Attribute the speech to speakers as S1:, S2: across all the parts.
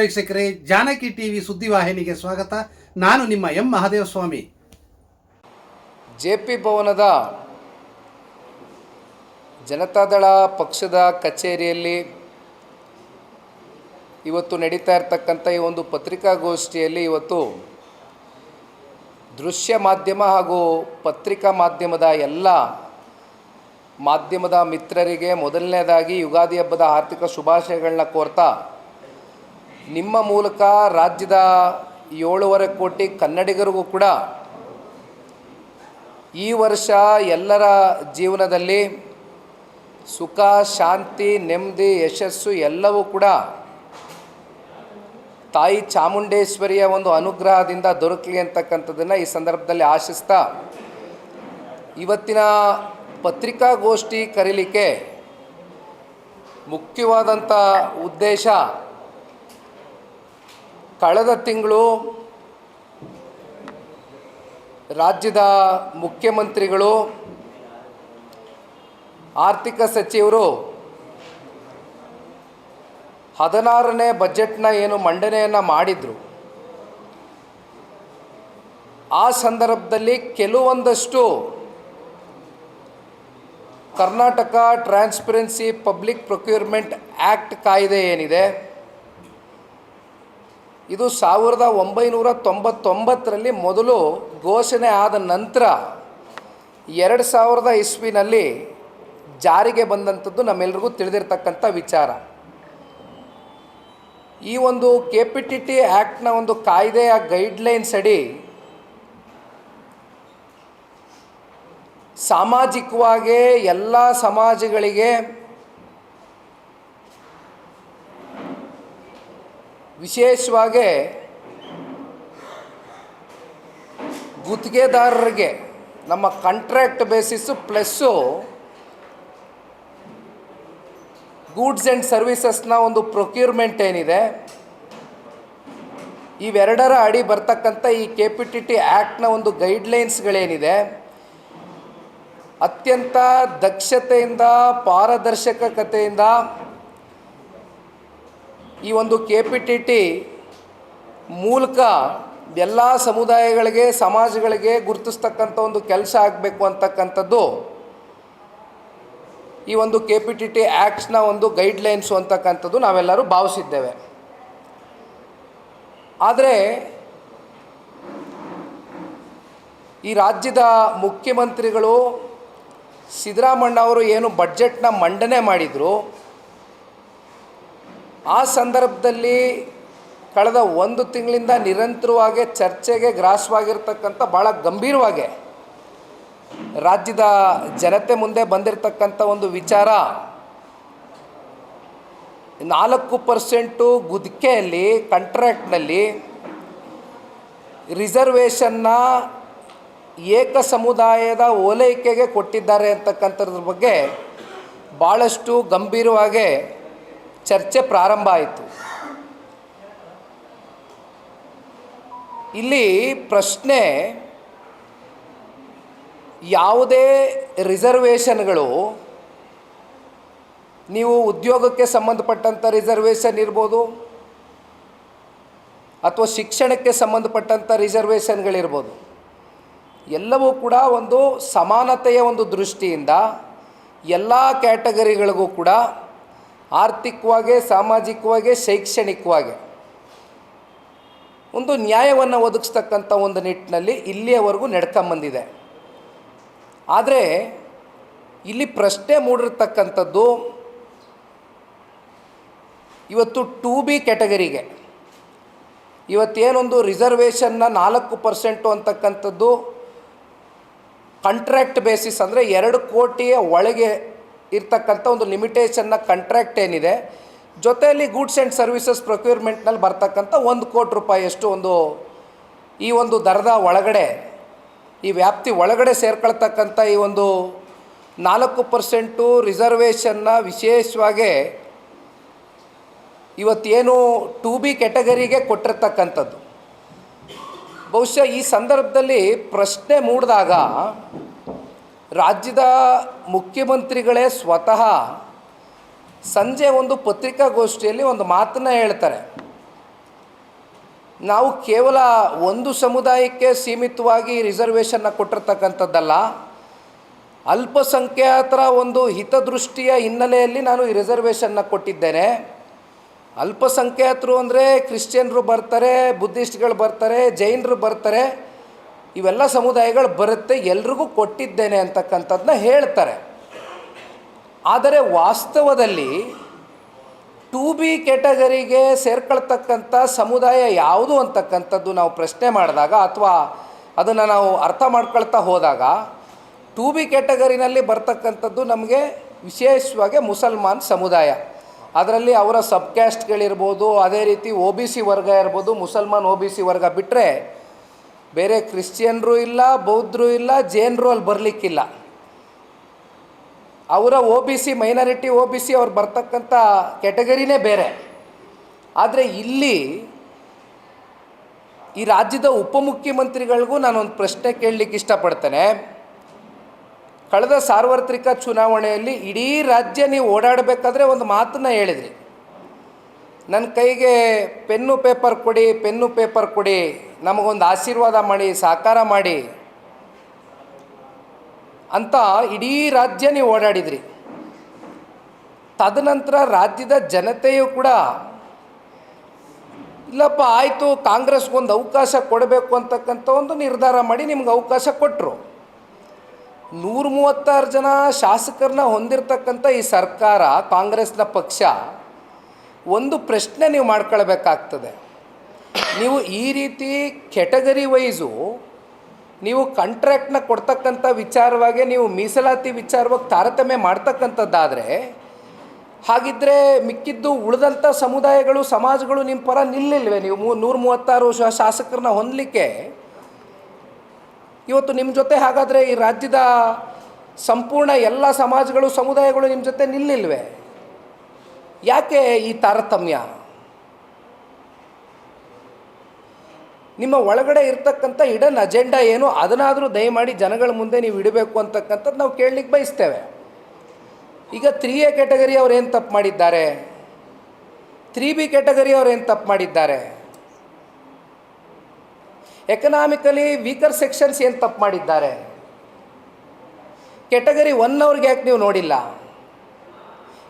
S1: ವೀಕ್ಷಕರೇ, ಜಾನಕಿ ಟಿವಿ ಸುದ್ದಿವಾಹಿನಿಗೆ ಸ್ವಾಗತ. ನಾನು ನಿಮ್ಮ M Mahadeva Swamy
S2: J P ಭವನದ ಜನತಾದಳ ಪಕ್ಷದ ಕಚೇರಿಯಲ್ಲಿ ಇವತ್ತು ನಡೀತಾ ಇರತಕ್ಕಂಥ ಈ ಒಂದು ಪತ್ರಿಕಾಗೋಷ್ಠಿಯಲ್ಲಿ ಇವತ್ತು ದೃಶ್ಯ ಮಾಧ್ಯಮ ಹಾಗೂ ಪತ್ರಿಕಾ ಮಾಧ್ಯಮದ ಎಲ್ಲ ಮಾಧ್ಯಮದ ಮಿತ್ರರಿಗೆ ಮೊದಲನೇದಾಗಿ ಯುಗಾದಿ ಹಬ್ಬದ ಆರ್ಥಿಕ ಶುಭಾಶಯಗಳನ್ನ ಕೋರ್ತಾ ನಿಮ್ಮ ಮೂಲಕ ರಾಜ್ಯದ ಏಳೂವರೆ ಕೋಟಿ ಕನ್ನಡಿಗರಿಗೂ ಕೂಡ ಈ ವರ್ಷ ಎಲ್ಲರ ಜೀವನದಲ್ಲಿ ಸುಖ, ಶಾಂತಿ, ನೆಮ್ಮದಿ, ಯಶಸ್ಸು ಎಲ್ಲವೂ ಕೂಡ ತಾಯಿ ಚಾಮುಂಡೇಶ್ವರಿಯ ಒಂದು ಅನುಗ್ರಹದಿಂದ ದೊರಕಲಿ ಅಂತಕ್ಕಂಥದ್ದನ್ನು ಈ ಸಂದರ್ಭದಲ್ಲಿ ಆಶಿಸ್ತಾ ಇವತ್ತಿನ ಪತ್ರಿಕಾಗೋಷ್ಠಿ ಕರೀಲಿಕ್ಕೆ ಮುಖ್ಯವಾದಂಥ ಉದ್ದೇಶ ಕಳೆದ ತಿಂಗಳು ರಾಜ್ಯದ ಮುಖ್ಯಮಂತ್ರಿಗಳು, ಆರ್ಥಿಕ ಸಚಿವರು ಹದಿನಾರನೇ ಬಜೆಟ್ನ ಏನು ಮಂಡನೆಯನ್ನು ಮಾಡಿದರು. ಆ ಸಂದರ್ಭದಲ್ಲಿ ಕೆಲವೊಂದಷ್ಟು Karnataka transparency public procurement act ಕಾಯ್ದೆ ಏನಿದೆ ಇದು ಸಾವಿರದ ಒಂಬೈನೂರ ತೊಂಬತ್ತೊಂಬತ್ತರಲ್ಲಿ ಮೊದಲು ಘೋಷಣೆ ಆದ ನಂತರ ಎರಡು ಸಾವಿರದ ಇಸ್ವಿನಲ್ಲಿ ಜಾರಿಗೆ ಬಂದಂಥದ್ದು ನಮ್ಮೆಲ್ರಿಗೂ ತಿಳಿದಿರ್ತಕ್ಕಂಥ ವಿಚಾರ. ಈ ಒಂದು ಕೆ ಪಿ ಟಿ ಟಿ ಆ್ಯಕ್ಟ್ನ ಒಂದು ಕಾಯ್ದೆಯ ಗೈಡ್ಲೈನ್ಸ್ ಅಡಿ ಸಾಮಾಜಿಕವಾಗಿ ಎಲ್ಲ ಸಮಾಜಗಳಿಗೆ ವಿಶೇಷವಾಗಿ ಗುತ್ತಿಗೆದಾರರಿಗೆ ನಮ್ಮ contract basis plus goods and ಸರ್ವಿಸಸ್ನ ಒಂದು ಪ್ರೊಕ್ಯೂರ್ಮೆಂಟ್ ಏನಿದೆ, ಇವೆರಡರ ಅಡಿ ಬರ್ತಕ್ಕಂಥ ಈ ಕೆ ಪಿ ಟಿ ಟಿ ಆ್ಯಕ್ಟ್ನ ಒಂದು ಗೈಡ್ಲೈನ್ಸ್ಗಳೇನಿದೆ ಅತ್ಯಂತ ದಕ್ಷತೆಯಿಂದ, ಪಾರದರ್ಶಕತೆಯಿಂದ ಈ ಒಂದು ಕೆ ಪಿ ಟಿ ಟಿ ಮೂಲಕ ಎಲ್ಲ ಸಮುದಾಯಗಳಿಗೆ, ಸಮಾಜಗಳಿಗೆ ಗುರುತಿಸ್ತಕ್ಕಂಥ ಒಂದು ಕೆಲಸ ಆಗಬೇಕು ಅಂತಕ್ಕಂಥದ್ದು ಈ ಒಂದು ಕೆ ಪಿ ಟಿ ಟಿ ಆ್ಯಕ್ಟ್ಸ್ನ ಒಂದು ಗೈಡ್ಲೈನ್ಸು ಅಂತಕ್ಕಂಥದ್ದು ನಾವೆಲ್ಲರೂ ಭಾವಿಸಿದ್ದೇವೆ. ಆದರೆ ಈ ರಾಜ್ಯದ ಮುಖ್ಯಮಂತ್ರಿಗಳು ಸಿದ್ದರಾಮಣ್ಣ ಅವರು ಏನು ಬಡ್ಜೆಟ್ನ ಮಂಡನೆ ಮಾಡಿದರು ಆ ಸಂದರ್ಭದಲ್ಲಿ ಕಳೆದ ಒಂದು ತಿಂಗಳಿಂದ ನಿರಂತರವಾಗಿ ಚರ್ಚೆಗೆ ಗ್ರಾಸವಾಗಿರ್ತಕ್ಕಂಥ ಭಾಳ ಗಂಭೀರವಾಗಿ ರಾಜ್ಯದ ಜನತೆ ಮುಂದೆ ಬಂದಿರತಕ್ಕಂಥ ಒಂದು ವಿಚಾರ, ನಾಲ್ಕು ಪರ್ಸೆಂಟು ಗುದ್ಕೆಯಲ್ಲಿ, ಕಂಟ್ರಾಕ್ಟ್ನಲ್ಲಿ ರಿಸರ್ವೇಷನ್ನ ಏಕ ಸಮುದಾಯದ ಓಲೈಕೆಗೆ ಕೊಟ್ಟಿದ್ದಾರೆ ಅಂತಕ್ಕಂಥದ್ರ ಬಗ್ಗೆ ಭಾಳಷ್ಟು ಗಂಭೀರವಾಗಿ ಚರ್ಚೆ ಪ್ರಾರಂಭ ಆಯಿತು. ಇಲ್ಲಿ ಪ್ರಶ್ನೆ, ಯಾವುದೇ ರಿಸರ್ವೇಷನ್ಗಳು, ನೀವು ಉದ್ಯೋಗಕ್ಕೆ ಸಂಬಂಧಪಟ್ಟಂಥ ರಿಸರ್ವೇಷನ್ ಇರ್ಬೋದು, ಅಥವಾ ಶಿಕ್ಷಣಕ್ಕೆ ಸಂಬಂಧಪಟ್ಟಂಥ ರಿಸರ್ವೇಷನ್ಗಳಿರ್ಬೋದು, ಎಲ್ಲವೂ ಕೂಡ ಒಂದು ಸಮಾನತೆಯ ಒಂದು ದೃಷ್ಟಿಯಿಂದ ಎಲ್ಲ ಕ್ಯಾಟಗರಿಗಳಿಗೂ ಕೂಡ ಆರ್ಥಿಕವಾಗಿ, ಸಾಮಾಜಿಕವಾಗಿ, ಶೈಕ್ಷಣಿಕವಾಗಿ. ಒಂದು ನ್ಯಾಯವನ್ನು ಒದಗಿಸ್ತಕ್ಕಂಥ ಒಂದು ನಿಟ್ಟಿನಲ್ಲಿ ಇಲ್ಲಿಯವರೆಗೂ ನಡ್ಕೊಂಬಂದಿದೆ. ಆದರೆ, ಇಲ್ಲಿ ಪ್ರಶ್ನೆ ಮೂಡಿರ್ತಕ್ಕಂಥದ್ದು, ಇವತ್ತು ಟೂ ಬಿ ಕ್ಯಾಟಗರಿಗೆ. ಇವತ್ತೇನೊಂದು ರಿಸರ್ವೇಷನ್ನ ನಾಲ್ಕು ಪರ್ಸೆಂಟು ಅಂತಕ್ಕಂಥದ್ದು ಕಾಂಟ್ರ್ಯಾಕ್ಟ್ ಬೇಸಿಸ್ ಅಂದರೆ ಎರಡು ಕೋಟಿಯ ಒಳಗೆ ಇರ್ತಕ್ಕಂಥ ಒಂದು ಲಿಮಿಟೇಷನ್ನ ಕಾಂಟ್ರ್ಯಾಕ್ಟ್ ಏನಿದೆ, ಜೊತೆಯಲ್ಲಿ ಗೂಡ್ಸ್ ಆ್ಯಂಡ್ ಸರ್ವಿಸಸ್ ಪ್ರೊಕ್ಯೂರ್ಮೆಂಟ್ನಲ್ಲಿ ಬರ್ತಕ್ಕಂಥ ಒಂದು ಕೋಟಿ ರೂಪಾಯಿಯಷ್ಟು ಒಂದು ಈ ಒಂದು ದರದ ಒಳಗಡೆ, ಈ ವ್ಯಾಪ್ತಿ ಒಳಗಡೆ ಸೇರ್ಕೊಳ್ತಕ್ಕಂಥ ಈ ಒಂದು ನಾಲ್ಕು ಪರ್ಸೆಂಟು ರಿಸರ್ವೇಷನ್ನ ವಿಶೇಷವಾಗಿ ಇವತ್ತೇನು ಟು ಬಿ ಕ್ಯಾಟಗರಿಗೆ ಕೊಟ್ಟಿರ್ತಕ್ಕಂಥದ್ದು. ಬಹುಶಃ ಈ ಸಂದರ್ಭದಲ್ಲಿ ಪ್ರಶ್ನೆ ಮೂಡಿದಾಗ ರಾಜ್ಯದ ಮುಖ್ಯಮಂತ್ರಿಗಳೇ ಸ್ವತಃ ಸಂಜೆ ಒಂದು ಪತ್ರಿಕಾಗೋಷ್ಠಿಯಲ್ಲಿ ಒಂದು ಮಾತನ್ನು ಹೇಳ್ತಾರೆ. ನಾವು ಕೇವಲ ಒಂದು ಸಮುದಾಯಕ್ಕೆ ಸೀಮಿತವಾಗಿ ರಿಸರ್ವೇಷನ್ನ ಕೊಟ್ಟಿರ್ತಕ್ಕಂಥದ್ದಲ್ಲ, ಅಲ್ಪಸಂಖ್ಯಾತರ ಒಂದು ಹಿತದೃಷ್ಟಿಯ ಹಿನ್ನೆಲೆಯಲ್ಲಿ ನಾನು ಈ ರಿಸರ್ವೇಷನ್ನ ಕೊಟ್ಟಿದ್ದೇನೆ. ಅಲ್ಪಸಂಖ್ಯಾತರು ಅಂದರೆ ಕ್ರಿಶ್ಚಿಯನ್ರು ಬರ್ತಾರೆ, ಬುದ್ಧಿಸ್ಟ್ಗಳು ಬರ್ತಾರೆ, ಜೈನರು ಬರ್ತಾರೆ. ಇವೆಲ್ಲ ಸಮುದಾಯಗಳು ಬರುತ್ತೆ, ಎಲ್ರಿಗೂ ಕೊಟ್ಟಿದ್ದೇನೆ ಅಂತಕ್ಕಂಥದ್ದನ್ನ ಹೇಳ್ತಾರೆ. ಆದರೆ ವಾಸ್ತವದಲ್ಲಿ ಟು ಬಿ ಕೆಟಗರಿಗೆ ಸೇರ್ಕೊಳ್ತಕ್ಕಂಥ ಸಮುದಾಯ ಯಾವುದು ಅಂತಕ್ಕಂಥದ್ದು ನಾವು ಪ್ರಶ್ನೆ ಮಾಡಿದಾಗ ಅಥವಾ ಅದನ್ನು ನಾವು ಅರ್ಥ ಮಾಡ್ಕೊಳ್ತಾ ಹೋದಾಗ, ಟು ಬಿ ಕೆಟಗರಿನಲ್ಲಿ ಬರ್ತಕ್ಕಂಥದ್ದು ನಮಗೆ ವಿಶೇಷವಾಗಿ ಮುಸಲ್ಮಾನ್ ಸಮುದಾಯ. ಅದರಲ್ಲಿ ಅವರ ಸಬ್ ಕ್ಯಾಸ್ಟ್ಗಳಿರ್ಬೋದು, ಅದೇ ರೀತಿ ಒ ಬಿ ಸಿ ವರ್ಗ ಇರ್ಬೋದು, ಮುಸಲ್ಮಾನ್ ಒ ಬಿ ಸಿ ವರ್ಗ ಬಿಟ್ಟರೆ ಬೇರೆ ಕ್ರಿಶ್ಚಿಯನ್ರು ಇಲ್ಲ, ಬೌದ್ಧರು ಇಲ್ಲ, ಜೈನರು ಅಲ್ಲಿ ಬರಲಿಕ್ಕಿಲ್ಲ. ಅವರ O B C minority O B C ಅವ್ರು ಬರ್ತಕ್ಕಂಥ ಕ್ಯಾಟಗರಿನೇ ಬೇರೆ. ಆದರೆ ಇಲ್ಲಿ ಈ ರಾಜ್ಯದ ಉಪಮುಖ್ಯಮಂತ್ರಿಗಳಿಗೂ ನಾನೊಂದು ಪ್ರಶ್ನೆ ಕೇಳಲಿಕ್ಕೆ ಇಷ್ಟಪಡ್ತೇನೆ. ಕಳೆದ ಸಾರ್ವತ್ರಿಕ ಚುನಾವಣೆಯಲ್ಲಿ ಇಡೀ ರಾಜ್ಯ ನೀವು ಓಡಾಡಬೇಕಾದ್ರೆ ಒಂದು ಮಾತನ್ನು ಹೇಳಿದ್ರಿ. ನನ್ನ ಕೈಗೆ ಪೆನ್ನು ಪೇಪರ್ ಕೊಡಿ, ಪೆನ್ನು ಪೇಪರ್ ಕೊಡಿ, ನಮಗೊಂದು ಆಶೀರ್ವಾದ ಮಾಡಿ ಸಾಕಾರ ಮಾಡಿ ಅಂತ ಇಡೀ ರಾಜ್ಯ ನೀವು ಓಡಾಡಿದ್ರಿ. ತದನಂತರ ರಾಜ್ಯದ ಜನತೆಯು ಕೂಡ, ಇಲ್ಲಪ್ಪ, ಆಯಿತು, ಕಾಂಗ್ರೆಸ್ಗೊಂದು ಅವಕಾಶ ಕೊಡಬೇಕು ಅಂತಕ್ಕಂಥ ಒಂದು ನಿರ್ಧಾರ ಮಾಡಿ ನಿಮ್ಗೆ ಅವಕಾಶ ಕೊಟ್ಟರು ನೂರ ಮೂವತ್ತಾರು ಜನ ಶಾಸಕರನ್ನ ಹೊಂದಿರತಕ್ಕಂಥ ಈ ಸರ್ಕಾರ, ಕಾಂಗ್ರೆಸ್ನ ಪಕ್ಷ ಒಂದು ಪ್ರಶ್ನೆ ನೀವು ಮಾಡ್ಕೊಳ್ಬೇಕಾಗ್ತದೆ. ನೀವು ಈ ರೀತಿ ಕೆಟಗರಿ ವೈಸು ನೀವು ಕಾಂಟ್ರಾಕ್ಟ್ನ ಕೊಡ್ತಕ್ಕಂಥ ವಿಚಾರವಾಗಿ ನೀವು ಮೀಸಲಾತಿ ವಿಚಾರವಾಗಿ ತಾರತಮ್ಯ ಮಾಡ್ತಕ್ಕಂಥದ್ದಾದರೆ ಹಾಗಿದ್ದರೆ ಮಿಕ್ಕಿದ್ದು ಉಳಿದಂಥ ಸಮುದಾಯಗಳು, ಸಮಾಜಗಳು ನಿಮ್ಮ ಪರ ನಿಲ್ಲಿಲ್ವೇ? ನೀವು ಮೂ ನೂರ ಮೂವತ್ತಾರು ಶಾಸಕರನ್ನ ಹೊಂದಲಿಕ್ಕೆ ಇವತ್ತು ನಿಮ್ಮ ಜೊತೆ ಹಾಗಾದರೆ ಈ ರಾಜ್ಯದ ಸಂಪೂರ್ಣ ಎಲ್ಲ ಸಮಾಜಗಳು, ಸಮುದಾಯಗಳು ನಿಮ್ಮ ಜೊತೆ ನಿಲ್ಲಿಲ್ವೇ? ಯಾಕೆ ಈ ತಾರತಮ್ಯ? ನಿಮ್ಮ ಒಳಗಡೆ ಇರ್ತಕ್ಕಂಥ ಇಡನ್ ಅಜೆಂಡಾ ಏನು? ಅದನ್ನಾದರೂ ದಯಮಾಡಿ ಜನಗಳ ಮುಂದೆ ನೀವು ಇಡಬೇಕು ಅಂತಕ್ಕಂಥದ್ದು ನಾವು ಕೇಳಲಿಕ್ಕೆ ಬಯಸ್ತೇವೆ. ಈಗ ತ್ರೀ ಎ ಕ್ಯಾಟಗರಿ ಅವ್ರು ಏನು ತಪ್ಪು ಮಾಡಿದ್ದಾರೆ? ತ್ರೀ ಬಿ ಕ್ಯಾಟಗರಿ ಅವ್ರು ಏನು ತಪ್ಪು ಮಾಡಿದ್ದಾರೆ? ಎಕನಾಮಿಕಲಿ ವೀಕರ್ ಸೆಕ್ಷನ್ಸ್ ಏನು ತಪ್ಪು ಮಾಡಿದ್ದಾರೆ? ಕ್ಯಾಟಗರಿ ಒನ್ ಅವ್ರಿಗೆ ಯಾಕೆ ನೀವು ನೋಡಿಲ್ಲ?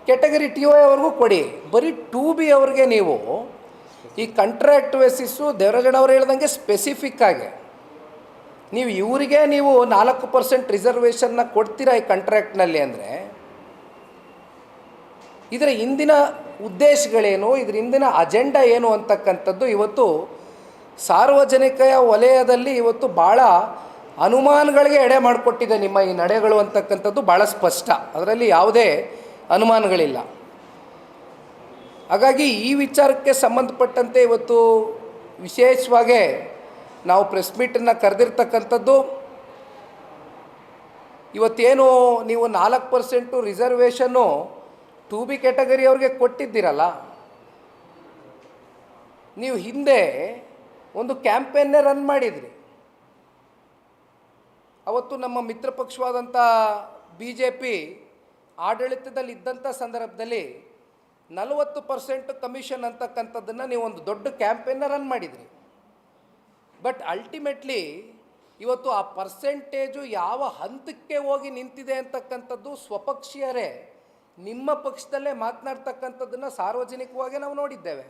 S2: ಕೆಟಗರಿ ಟಿ ಒ ಅವ್ರಿಗೂ ಕೊಡಿ. ಬರೀ ಟು ಬಿ ಅವ್ರಿಗೆ ನೀವು ಈ ಕಂಟ್ರಾಕ್ಟ್ ಬೇಸಿಸ್ಸು ದೇವರಾಜಣ್ಣವ್ರು ಹೇಳ್ದಂಗೆ ಸ್ಪೆಸಿಫಿಕ್ ಆಗಿ. ನೀವು ಇವರಿಗೆ ನೀವು ನಾಲ್ಕು ಪರ್ಸೆಂಟ್ ರಿಸರ್ವೇಷನ್ನ ಕೊಡ್ತೀರಾ ಈ ಕಂಟ್ರಾಕ್ಟ್ನಲ್ಲಿ ಅಂದರೆ? ಇದರ ಹಿಂದಿನ ಉದ್ದೇಶಗಳೇನು? ಇದರ ಹಿಂದಿನ ಅಜೆಂಡಾ ಏನು ಅಂತಕ್ಕಂಥದ್ದು ಇವತ್ತು ಸಾರ್ವಜನಿಕ ವಲಯದಲ್ಲಿ ಇವತ್ತು ಭಾಳ ಅನುಮಾನಗಳಿಗೆ ಎಡೆ ಮಾಡಿಕೊಟ್ಟಿದೆ ನಿಮ್ಮ ಈ ನಡೆಗಳು ಅಂತಕ್ಕಂಥದ್ದು ಭಾಳ ಸ್ಪಷ್ಟ. ಅದರಲ್ಲಿ ಯಾವುದೇ ಅನುಮಾನಗಳಿಲ್ಲ. ಹಾಗಾಗಿ ಈ ವಿಚಾರಕ್ಕೆ ಸಂಬಂಧಪಟ್ಟಂತೆ ಇವತ್ತು ವಿಶೇಷವಾಗಿ ನಾವು ಪ್ರೆಸ್ ಮೀಟನ್ನು ಕರೆದಿರ್ತಕ್ಕಂಥದ್ದು, ಇವತ್ತೇನು ನೀವು ನಾಲ್ಕು percent reservation two B category ಅವ್ರಿಗೆ ಕೊಟ್ಟಿದ್ದೀರಲ್ಲ, ನೀವು ಹಿಂದೆ ಒಂದು ಕ್ಯಾಂಪೇನ್ನೇ ರನ್ ಮಾಡಿದ್ರಿ. ಅವತ್ತು ನಮ್ಮ ಮಿತ್ರ ಪಕ್ಷವಾದಂಥ ಬಿ ಜೆ ಪಿ ಆಡಳಿತದಲ್ಲಿ ಇದ್ದಂಥ ಸಂದರ್ಭದಲ್ಲಿ ನಲವತ್ತು ಪರ್ಸೆಂಟ್ ಕಮಿಷನ್ ಅಂತಕ್ಕಂಥದ್ದನ್ನು ನೀವು ಒಂದು ದೊಡ್ಡ ಕ್ಯಾಂಪೇನ್ನ ರನ್ ಮಾಡಿದ್ರಿ. ಬಟ್ ಅಲ್ಟಿಮೇಟ್ಲಿ ಇವತ್ತು ಆ ಪರ್ಸೆಂಟೇಜು ಯಾವ ಹಂತಕ್ಕೆ ಹೋಗಿ ನಿಂತಿದೆ ಅಂತಕ್ಕಂಥದ್ದು ಸ್ವಪಕ್ಷೀಯರೇ ನಿಮ್ಮ ಪಕ್ಷದಲ್ಲೇ ಮಾತನಾಡ್ತಕ್ಕಂಥದ್ದನ್ನು ಸಾರ್ವಜನಿಕವಾಗಿ ನಾವು ನೋಡಿದ್ದೇವೆ.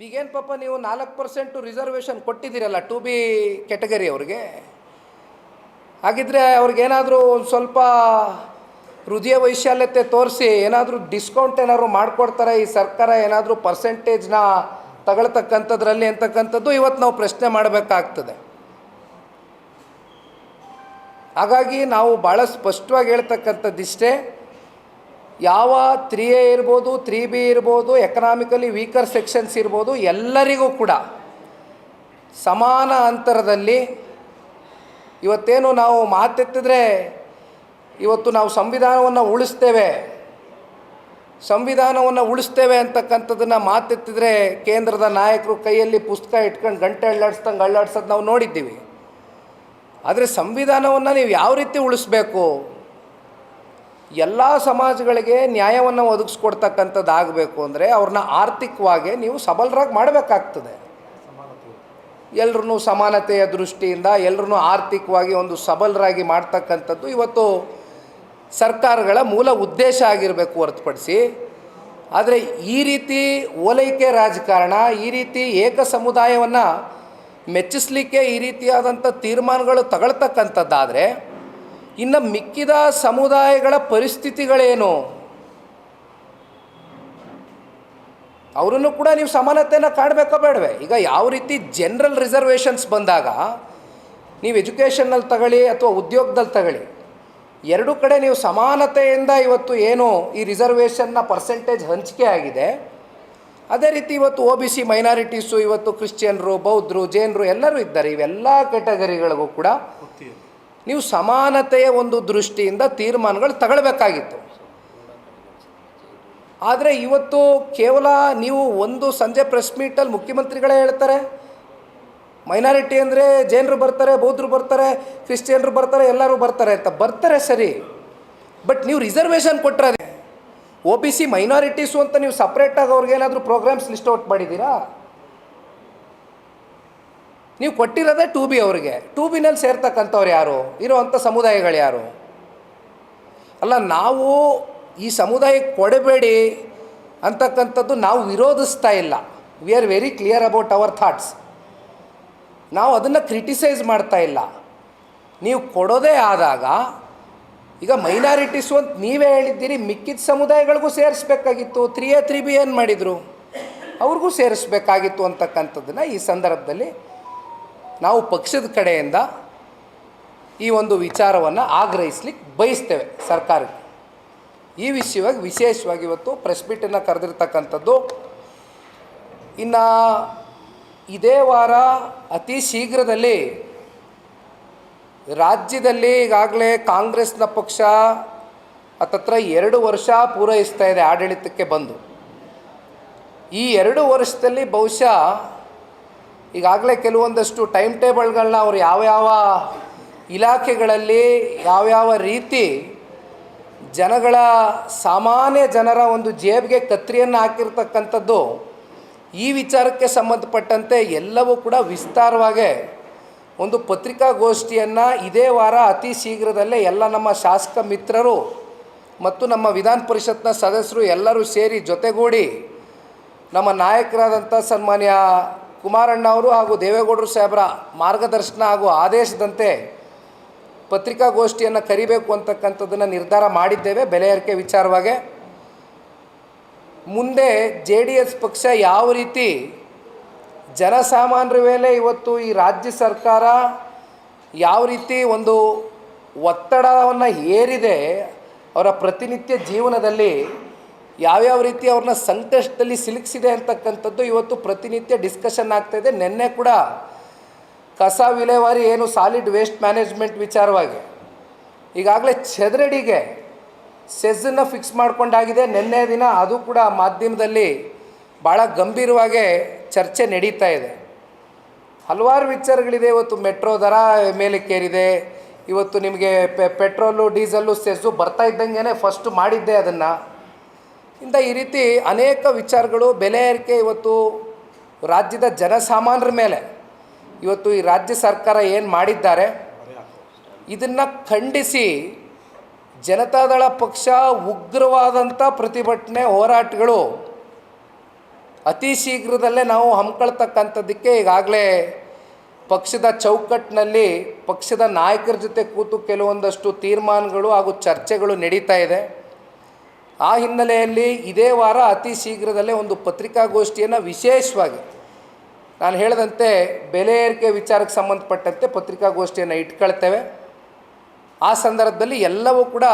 S2: ಈಗೇನು ಪಾಪ ನೀವು ನಾಲ್ಕು ಪರ್ಸೆಂಟು ರಿಸರ್ವೇಷನ್ ಕೊಟ್ಟಿದ್ದೀರಲ್ಲ ಟು ಬಿ ಕೆಟಗರಿ ಅವ್ರಿಗೆ? ಹಾಗಿದ್ರೆ ಅವ್ರಿಗೇನಾದರೂ ಒಂದು ಸ್ವಲ್ಪ ಹೃದಯ ವೈಶಾಲ್ಯತೆ ತೋರಿಸಿ ಏನಾದರೂ ಡಿಸ್ಕೌಂಟ್ ಏನಾದರೂ ಮಾಡಿಕೊಡ್ತಾರೆ ಈ ಸರ್ಕಾರ ಏನಾದರೂ ಪರ್ಸೆಂಟೇಜ್ನ ತಗೊಳ್ತಕ್ಕಂಥದ್ರಲ್ಲಿ ಅಂತಕ್ಕಂಥದ್ದು ಇವತ್ತು ನಾವು ಪ್ರಶ್ನೆ ಮಾಡಬೇಕಾಗ್ತದೆ. ಹಾಗಾಗಿ ನಾವು ಭಾಳ ಸ್ಪಷ್ಟವಾಗಿ ಹೇಳ್ತಕ್ಕಂಥದ್ದಿಷ್ಟೇ ಯಾವ ತ್ರೀ ಎ ಇರ್ಬೋದು ತ್ರೀ ಬಿ ಇರ್ಬೋದು ಎಕನಾಮಿಕಲಿ ವೀಕರ್ ಸೆಕ್ಷನ್ಸ್ ಇರ್ಬೋದು, ಎಲ್ಲರಿಗೂ ಕೂಡ ಸಮಾನ ಅಂತರದಲ್ಲಿ ಇವತ್ತೇನು ನಾವು ಮಾತೆತ್ತಿದ್ರೆ ಇವತ್ತು ನಾವು ಸಂವಿಧಾನವನ್ನು ಉಳಿಸ್ತೇವೆ. ಸಂವಿಧಾನವನ್ನು ಉಳಿಸ್ತೇವೆ ಅಂತಕ್ಕಂಥದ್ದನ್ನು ಮಾತೆತ್ತಿದ್ರೆ ಕೇಂದ್ರದ ನಾಯಕರು ಕೈಯಲ್ಲಿ ಪುಸ್ತಕ ಇಟ್ಕೊಂಡು ಗಂಟೆ ಅಳ್ಳಾಡ್ಸ್ದಂಗೆ ಅಳ್ಳಾಡ್ಸೋದು ನಾವು ನೋಡಿದ್ದೀವಿ. ಆದರೆ ಸಂವಿಧಾನವನ್ನು ನೀವು ಯಾವ ರೀತಿ ಉಳಿಸ್ಬೇಕು? ಎಲ್ಲ ಸಮಾಜಗಳಿಗೆ ನ್ಯಾಯವನ್ನು ಒದಗಿಸ್ಕೊಡ್ತಕ್ಕಂಥದ್ದು ಆಗಬೇಕು ಅಂದರೆ ಅವ್ರನ್ನ ಆರ್ಥಿಕವಾಗಿ ನೀವು ಸಬಲರಾಗಿ ಮಾಡಬೇಕಾಗ್ತದೆ. ಎಲ್ಲರೂ ಸಮಾನತೆಯ ದೃಷ್ಟಿಯಿಂದ ಎಲ್ಲರೂ ಆರ್ಥಿಕವಾಗಿ ಒಂದು ಸಬಲರಾಗಿ ಮಾಡ್ತಕ್ಕಂಥದ್ದು ಇವತ್ತು ಸರ್ಕಾರಗಳ ಮೂಲ ಉದ್ದೇಶ ಆಗಿರಬೇಕು ಹೊರತುಪಡಿಸಿ. ಆದರೆ ಈ ರೀತಿ ಓಲೈಕೆ ರಾಜಕಾರಣ, ಈ ರೀತಿ ಏಕ ಸಮುದಾಯವನ್ನು ಮೆಚ್ಚಿಸಲಿಕ್ಕೆ ಈ ರೀತಿಯಾದಂಥ ತೀರ್ಮಾನಗಳು ತಗೊಳ್ತಕ್ಕಂಥದ್ದಾದರೆ ಇನ್ನು ಮಿಕ್ಕಿದ ಸಮುದಾಯಗಳ ಪರಿಸ್ಥಿತಿಗಳೇನು? ಅವರನ್ನು ಕೂಡ ನೀವು ಸಮಾನತೆಯನ್ನು ಕಾಣಬೇಕೋ ಬೇಡವೆ? ಈಗ ಯಾವ ರೀತಿ ಜನರಲ್ ರಿಸರ್ವೇಷನ್ಸ್ ಬಂದಾಗ, ನೀವು ಎಜುಕೇಷನಲ್ಲಿ ತಗೊಳ್ಳಿ ಅಥವಾ ಉದ್ಯೋಗದಲ್ಲಿ ತಗೊಳ್ಳಿ ಎರಡೂ ಕಡೆ ನೀವು ಸಮಾನತೆಯಿಂದ ಇವತ್ತು ಏನು ಈ ರಿಸರ್ವೇಷನ್ನ ಪರ್ಸೆಂಟೇಜ್ ಹಂಚಿಕೆ ಆಗಿದೆ. ಅದೇ ರೀತಿ ಇವತ್ತು ಒ ಬಿ ಸಿ ಮೈನಾರಿಟೀಸು, ಇವತ್ತು ಕ್ರಿಶ್ಚಿಯನ್ರು, ಬೌದ್ಧರು, ಜೈನರು ಎಲ್ಲರೂ ಇದ್ದಾರೆ. ಇವೆಲ್ಲ ಕ್ಯಾಟಗರಿಗಳಿಗೂ ಕೂಡ ನೀವು ಸಮಾನತೆಯ ಒಂದು ದೃಷ್ಟಿಯಿಂದ ತೀರ್ಮಾನಗಳು ತಗೊಳ್ಬೇಕಾಗಿತ್ತು. ಆದರೆ ಇವತ್ತು ಕೇವಲ ನೀವು ಒಂದು ಸಂಜೆ ಪ್ರೆಸ್ ಮೀಟಲ್ಲಿ ಮುಖ್ಯಮಂತ್ರಿಗಳೇ ಹೇಳ್ತಾರೆ ಮೈನಾರಿಟಿ ಅಂದರೆ ಜೈನರು ಬರ್ತಾರೆ, ಬೌದ್ಧರು ಬರ್ತಾರೆ, ಕ್ರಿಶ್ಚಿಯನ್ರು ಬರ್ತಾರೆ, ಎಲ್ಲರೂ ಬರ್ತಾರೆ ಅಂತ ಬರ್ತಾರೆ ಸರಿ. ಬಟ್ ನೀವು ರಿಸರ್ವೇಷನ್ ಕೊಟ್ಟರೆ ಒ ಬಿ ಸಿ ಮೈನಾರಿಟೀಸು ಅಂತ ನೀವು ಸಪ್ರೇಟಾಗಿ ಅವ್ರಿಗೇನಾದರೂ ಪ್ರೋಗ್ರಾಮ್ಸ್ ಲಿಸ್ಟ್ ಔಟ್ ಮಾಡಿದ್ದೀರಾ? ನೀವು ಕೊಟ್ಟಿರೋದೇ ಟೂ ಬಿ ಅವ್ರಿಗೆ. ಟೂ ಬಿನಲ್ಲಿ ಸೇರ್ತಕ್ಕಂಥವ್ರು ಯಾರು? ಇರೋವಂಥ ಸಮುದಾಯಗಳು ಯಾರು? ಅಲ್ಲ, ನಾವು ಈ ಸಮುದಾಯಕ್ಕೆ ಕೊಡಬೇಡಿ ಅಂತಕ್ಕಂಥದ್ದು ನಾವು ವಿರೋಧಿಸ್ತಾ ಇಲ್ಲ. We are very clear about our thoughts ನಾವು ಅದನ್ನು ಕ್ರಿಟಿಸೈಸ್ ಮಾಡ್ತಾ ಇಲ್ಲ. ನೀವು ಕೊಡೋದೇ ಆದಾಗ, ಈಗ ಮೈನಾರಿಟೀಸು ಅಂತ ನೀವೇ ಹೇಳಿದ್ದೀರಿ, ಮಿಕ್ಕಿದ ಸಮುದಾಯಗಳಿಗೂ ಸೇರಿಸ್ಬೇಕಾಗಿತ್ತು. ತ್ರೀ ಎ ತ್ರೀ ಬಿ ಏನು ಮಾಡಿದರು? ಅವ್ರಿಗೂ ಸೇರಿಸ್ಬೇಕಾಗಿತ್ತು ಅಂತಕ್ಕಂಥದ್ದನ್ನು ಈ ಸಂದರ್ಭದಲ್ಲಿ ನಾವು ಪಕ್ಷದ ಕಡೆಯಿಂದ ಈ ಒಂದು ವಿಚಾರವನ್ನು ಆಗ್ರಹಿಸ್ಲಿಕ್ಕೆ ಬಯಸ್ತೇವೆ ಸರ್ಕಾರಕ್ಕೆ. ಈ ವಿಷಯವಾಗಿ, ವಿಶೇಷವಾಗಿ ಇವತ್ತು ಪ್ರೆಸ್ ಮೀಟನ್ನು ಕರೆದಿರ್ತಕ್ಕಂಥದ್ದು. ಇನ್ನು ಇದೇ ವಾರ ಅತಿ ಶೀಘ್ರದಲ್ಲಿ ರಾಜ್ಯದಲ್ಲಿ ಈಗಾಗಲೇ ಕಾಂಗ್ರೆಸ್ನ ಪಕ್ಷ ಹತ್ತತ್ರ ಎರಡು ವರ್ಷ ಪೂರೈಸ್ತಾ ಇದೆ ಆಡಳಿತಕ್ಕೆ ಬಂದು. ಈ ಎರಡು ವರ್ಷದಲ್ಲಿ ಬಹುಶಃ ಈಗಾಗಲೇ ಕೆಲವೊಂದಷ್ಟು ಟೈಮ್ ಟೇಬಲ್ಗಳನ್ನ ಅವ್ರು ಯಾವ್ಯಾವ ಇಲಾಖೆಗಳಲ್ಲಿ ಯಾವ್ಯಾವ ರೀತಿ ಜನಗಳ ಸಾಮಾನ್ಯ ಜನರ ಒಂದು ಜೇಬ್ಗೆ ಕತ್ರಿಯನ್ನು ಹಾಕಿರ್ತಕ್ಕಂಥದ್ದು ಈ ವಿಚಾರಕ್ಕೆ ಸಂಬಂಧಪಟ್ಟಂತೆ ಎಲ್ಲವೂ ಕೂಡ ವಿಸ್ತಾರವಾಗಿ ಒಂದು ಪತ್ರಿಕಾಗೋಷ್ಠಿಯನ್ನು ಇದೇ ವಾರ ಅತಿ ಶೀಘ್ರದಲ್ಲೇ ಎಲ್ಲ ನಮ್ಮ ಶಾಸಕ ಮಿತ್ರರು ಮತ್ತು ನಮ್ಮ ವಿಧಾನ ಪರಿಷತ್ನ ಸದಸ್ಯರು ಎಲ್ಲರೂ ಸೇರಿ ಜೊತೆಗೂಡಿ ನಮ್ಮ ನಾಯಕರಾದಂಥ ಸನ್ಮಾನ್ಯ ಕುಮಾರಣ್ಣ ಅವರು ಹಾಗೂ ದೇವೇಗೌಡರು ಸಾಹೇಬರ ಮಾರ್ಗದರ್ಶನ ಹಾಗೂ ಆದೇಶದಂತೆ ಪತ್ರಿಕಾಗೋಷ್ಠಿಯನ್ನು ಕರಿಬೇಕು ಅಂತಕ್ಕಂಥದ್ದನ್ನು ನಿರ್ಧಾರ ಮಾಡಿದ್ದೇವೆ. ಬೆಲೆ ಏರಿಕೆ ವಿಚಾರವಾಗಿ ಮುಂದೆ ಜೆ ಡಿ ಎಸ್ ಪಕ್ಷ ಯಾವ ರೀತಿ ಜನಸಾಮಾನ್ಯರ ಮೇಲೆ ಇವತ್ತು ಈ ರಾಜ್ಯ ಸರ್ಕಾರ ಯಾವ ರೀತಿ ಒಂದು ಒತ್ತಡವನ್ನು ಹೇರಿದೆ, ಅವರ ಪ್ರತಿನಿತ್ಯ ಜೀವನದಲ್ಲಿ ಯಾವ್ಯಾವ ರೀತಿ ಅವ್ರನ್ನ ಸಂಕಷ್ಟದಲ್ಲಿ ಸಿಲುಕಿಸಿದೆ ಅಂತಕ್ಕಂಥದ್ದು ಇವತ್ತು ಪ್ರತಿನಿತ್ಯ ಡಿಸ್ಕಷನ್ ಆಗ್ತಾಯಿದೆ ನಿನ್ನೆ ಕೂಡ ಕಸ ವಿಲೇವಾರಿ ಏನು ಸಾಲಿಡ್ ವೇಸ್ಟ್ ಮ್ಯಾನೇಜ್ಮೆಂಟ್ ವಿಚಾರವಾಗಿ ಈಗಾಗಲೇ ಚದರಡಿಗೆ ಸೆಸ್ಸನ್ನು ಫಿಕ್ಸ್ ಮಾಡ್ಕೊಂಡಾಗಿದೆ. ನಿನ್ನೆ ದಿನ ಅದು ಕೂಡ ಮಾಧ್ಯಮದಲ್ಲಿ ಭಾಳ ಗಂಭೀರವಾಗಿ ಚರ್ಚೆ ನಡೀತಾ ಇದೆ. ಹಲವಾರು ವಿಚಾರಗಳಿದೆ. ಇವತ್ತು ಮೆಟ್ರೋ ದರ ಮೇಲಕ್ಕೇರಿದೆ ಇವತ್ತು ನಿಮಗೆ ಪೆಟ್ರೋಲು ಡೀಸಲ್ಲು ಸೆಸ್ಸು ಬರ್ತಾ ಇದ್ದಂಗೆ ಫಸ್ಟ್ ಮಾಡಿದ್ದೆ ಅದನ್ನು. ಇಂಥ ಈ ರೀತಿ ಅನೇಕ ವಿಚಾರಗಳು, ಬೆಲೆ ಏರಿಕೆ ಇವತ್ತು ರಾಜ್ಯದ ಜನಸಾಮಾನ್ಯರ ಮೇಲೆ. ಇವತ್ತು ಈ ರಾಜ್ಯ ಸರ್ಕಾರ ಏನು ಮಾಡಿದ್ದಾರೆ? ಇದನ್ನು ಖಂಡಿಸಿ ಜನತಾದಳ ಪಕ್ಷ ಉಗ್ರವಾದಂಥ ಪ್ರತಿಭಟನೆ ಹೋರಾಟಗಳು ಅತಿ ಶೀಘ್ರದಲ್ಲೇ ನಾವು ಹಮ್ಮಿಕೊಳ್ತಕ್ಕಂಥದ್ದಕ್ಕೆ ಈಗಾಗಲೇ ಪಕ್ಷದ ಚೌಕಟ್ಟಿನಲ್ಲಿ ಪಕ್ಷದ ನಾಯಕರ ಜೊತೆ ಕೂತು ಕೆಲವೊಂದಷ್ಟು ತೀರ್ಮಾನಗಳು ಹಾಗೂ ಚರ್ಚೆಗಳು ನಡೀತಾ ಇದೆ. ಆ ಹಿನ್ನೆಲೆಯಲ್ಲಿ ಇದೇ ವಾರ ಅತಿ ಶೀಘ್ರದಲ್ಲೇ ಒಂದು ಪತ್ರಿಕಾಗೋಷ್ಠಿಯನ್ನು ವಿಶೇಷವಾಗಿ ನಾನು ಹೇಳಿದಂತೆ ಬೆಲೆ ಏರಿಕೆ ವಿಚಾರಕ್ಕೆ ಸಂಬಂಧಪಟ್ಟಂತೆ ಪತ್ರಿಕಾಗೋಷ್ಠಿಯನ್ನು ಇಟ್ಕೊಳ್ತೇವೆ. ಆ ಸಂದರ್ಭದಲ್ಲಿ ಎಲ್ಲವೂ ಕೂಡ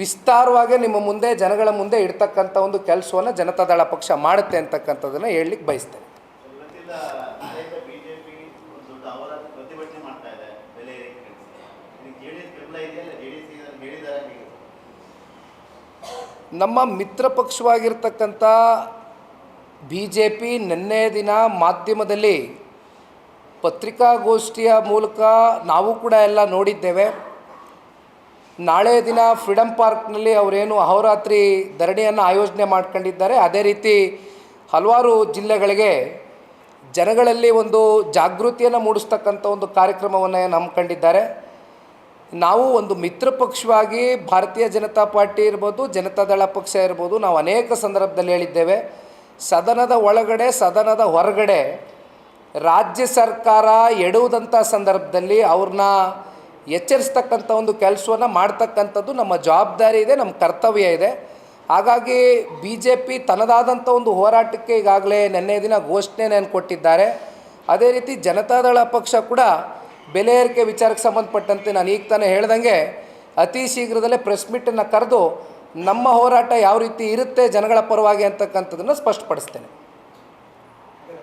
S2: ವಿಸ್ತಾರವಾಗಿ ನಿಮ್ಮ ಮುಂದೆ ಜನಗಳ ಮುಂದೆ ಇಡ್ತಕ್ಕಂಥ ಒಂದು ಕೆಲಸವನ್ನು ಜನತಾದಳ ಪಕ್ಷ ಮಾಡುತ್ತೆ ಅಂತಕ್ಕಂಥದ್ದನ್ನು ಹೇಳಲಿಕ್ಕೆ ಬಯಸ್ತೇನೆ. ನಮ್ಮ ಮಿತ್ರ ಪಕ್ಷವಾಗಿರ್ತಕ್ಕಂಥ ಬಿ ಜೆ ಪಿ ನಿನ್ನೆ ದಿನ ಮಾಧ್ಯಮದಲ್ಲಿ ಪತ್ರಿಕಾಗೋಷ್ಠಿಯ ಮೂಲಕ ನಾವು ಕೂಡ ಎಲ್ಲ ನೋಡಿದ್ದೇವೆ. ನಾಳೆ ದಿನ ಫ್ರೀಡಮ್ ಪಾರ್ಕ್ನಲ್ಲಿ ಅವರೇನು ಅಹೋರಾತ್ರಿ ಧರಣಿಯನ್ನು ಆಯೋಜನೆ ಮಾಡ್ಕೊಂಡಿದ್ದಾರೆ. ಅದೇ ರೀತಿ ಹಲವಾರು ಜಿಲ್ಲೆಗಳಿಗೆ ಜನಗಳಲ್ಲಿ ಒಂದು ಜಾಗೃತಿಯನ್ನು ಮೂಡಿಸ್ತಕ್ಕಂಥ ಒಂದು ಕಾರ್ಯಕ್ರಮವನ್ನು ಹಮ್ಮಿಕೊಂಡಿದ್ದಾರೆ ನಾವು ಒಂದು ಮಿತ್ರ ಪಕ್ಷವಾಗಿ ಭಾರತೀಯ ಜನತಾ ಪಾರ್ಟಿ ಇರ್ಬೋದು ಜನತಾದಳ ಪಕ್ಷ ಇರ್ಬೋದು, ನಾವು ಅನೇಕ ಸಂದರ್ಭದಲ್ಲಿ ಹೇಳಿದ್ದೇವೆ. ಸದನದ ಒಳಗಡೆ, ಸದನದ ಹೊರಗಡೆ ರಾಜ್ಯ ಸರ್ಕಾರ ಎಡುವುದಂಥ ಸಂದರ್ಭದಲ್ಲಿ ಅವ್ರನ್ನ ಎಚ್ಚರಿಸ್ತಕ್ಕಂಥ ಒಂದು ಕೆಲಸವನ್ನು ಮಾಡ್ತಕ್ಕಂಥದ್ದು ನಮ್ಮ ಜವಾಬ್ದಾರಿ ಇದೆ, ನಮ್ಮ ಕರ್ತವ್ಯ ಇದೆ. ಹಾಗಾಗಿ ಬಿ ಜೆ ಪಿ ತನ್ನದಾದಂಥ ಒಂದು ಹೋರಾಟಕ್ಕೆ ಈಗಾಗಲೇ ನಿನ್ನೆ ದಿನ ಘೋಷಣೆಯನ್ನು ಕೊಟ್ಟಿದ್ದಾರೆ. ಅದೇ ರೀತಿ ಜನತಾದಳ ಪಕ್ಷ ಕೂಡ ಬೆಲೆ ಏರಿಕೆ ವಿಚಾರಕ್ಕೆ ಸಂಬಂಧಪಟ್ಟಂತೆ ನಾನು ಈಗ ತಾನೇ ಹೇಳ್ದಂಗೆ ಅತಿ ಶೀಘ್ರದಲ್ಲೇ ಪ್ರೆಸ್ ಮೀಟನ್ನು ಕರೆದು ನಮ್ಮ ಹೋರಾಟ ಯಾವ ರೀತಿ ಇರುತ್ತೆ ಜನಗಳ ಪರವಾಗಿ ಅಂತಕ್ಕಂಥದ್ದನ್ನು ಸ್ಪಷ್ಟಪಡಿಸ್ತೇನೆ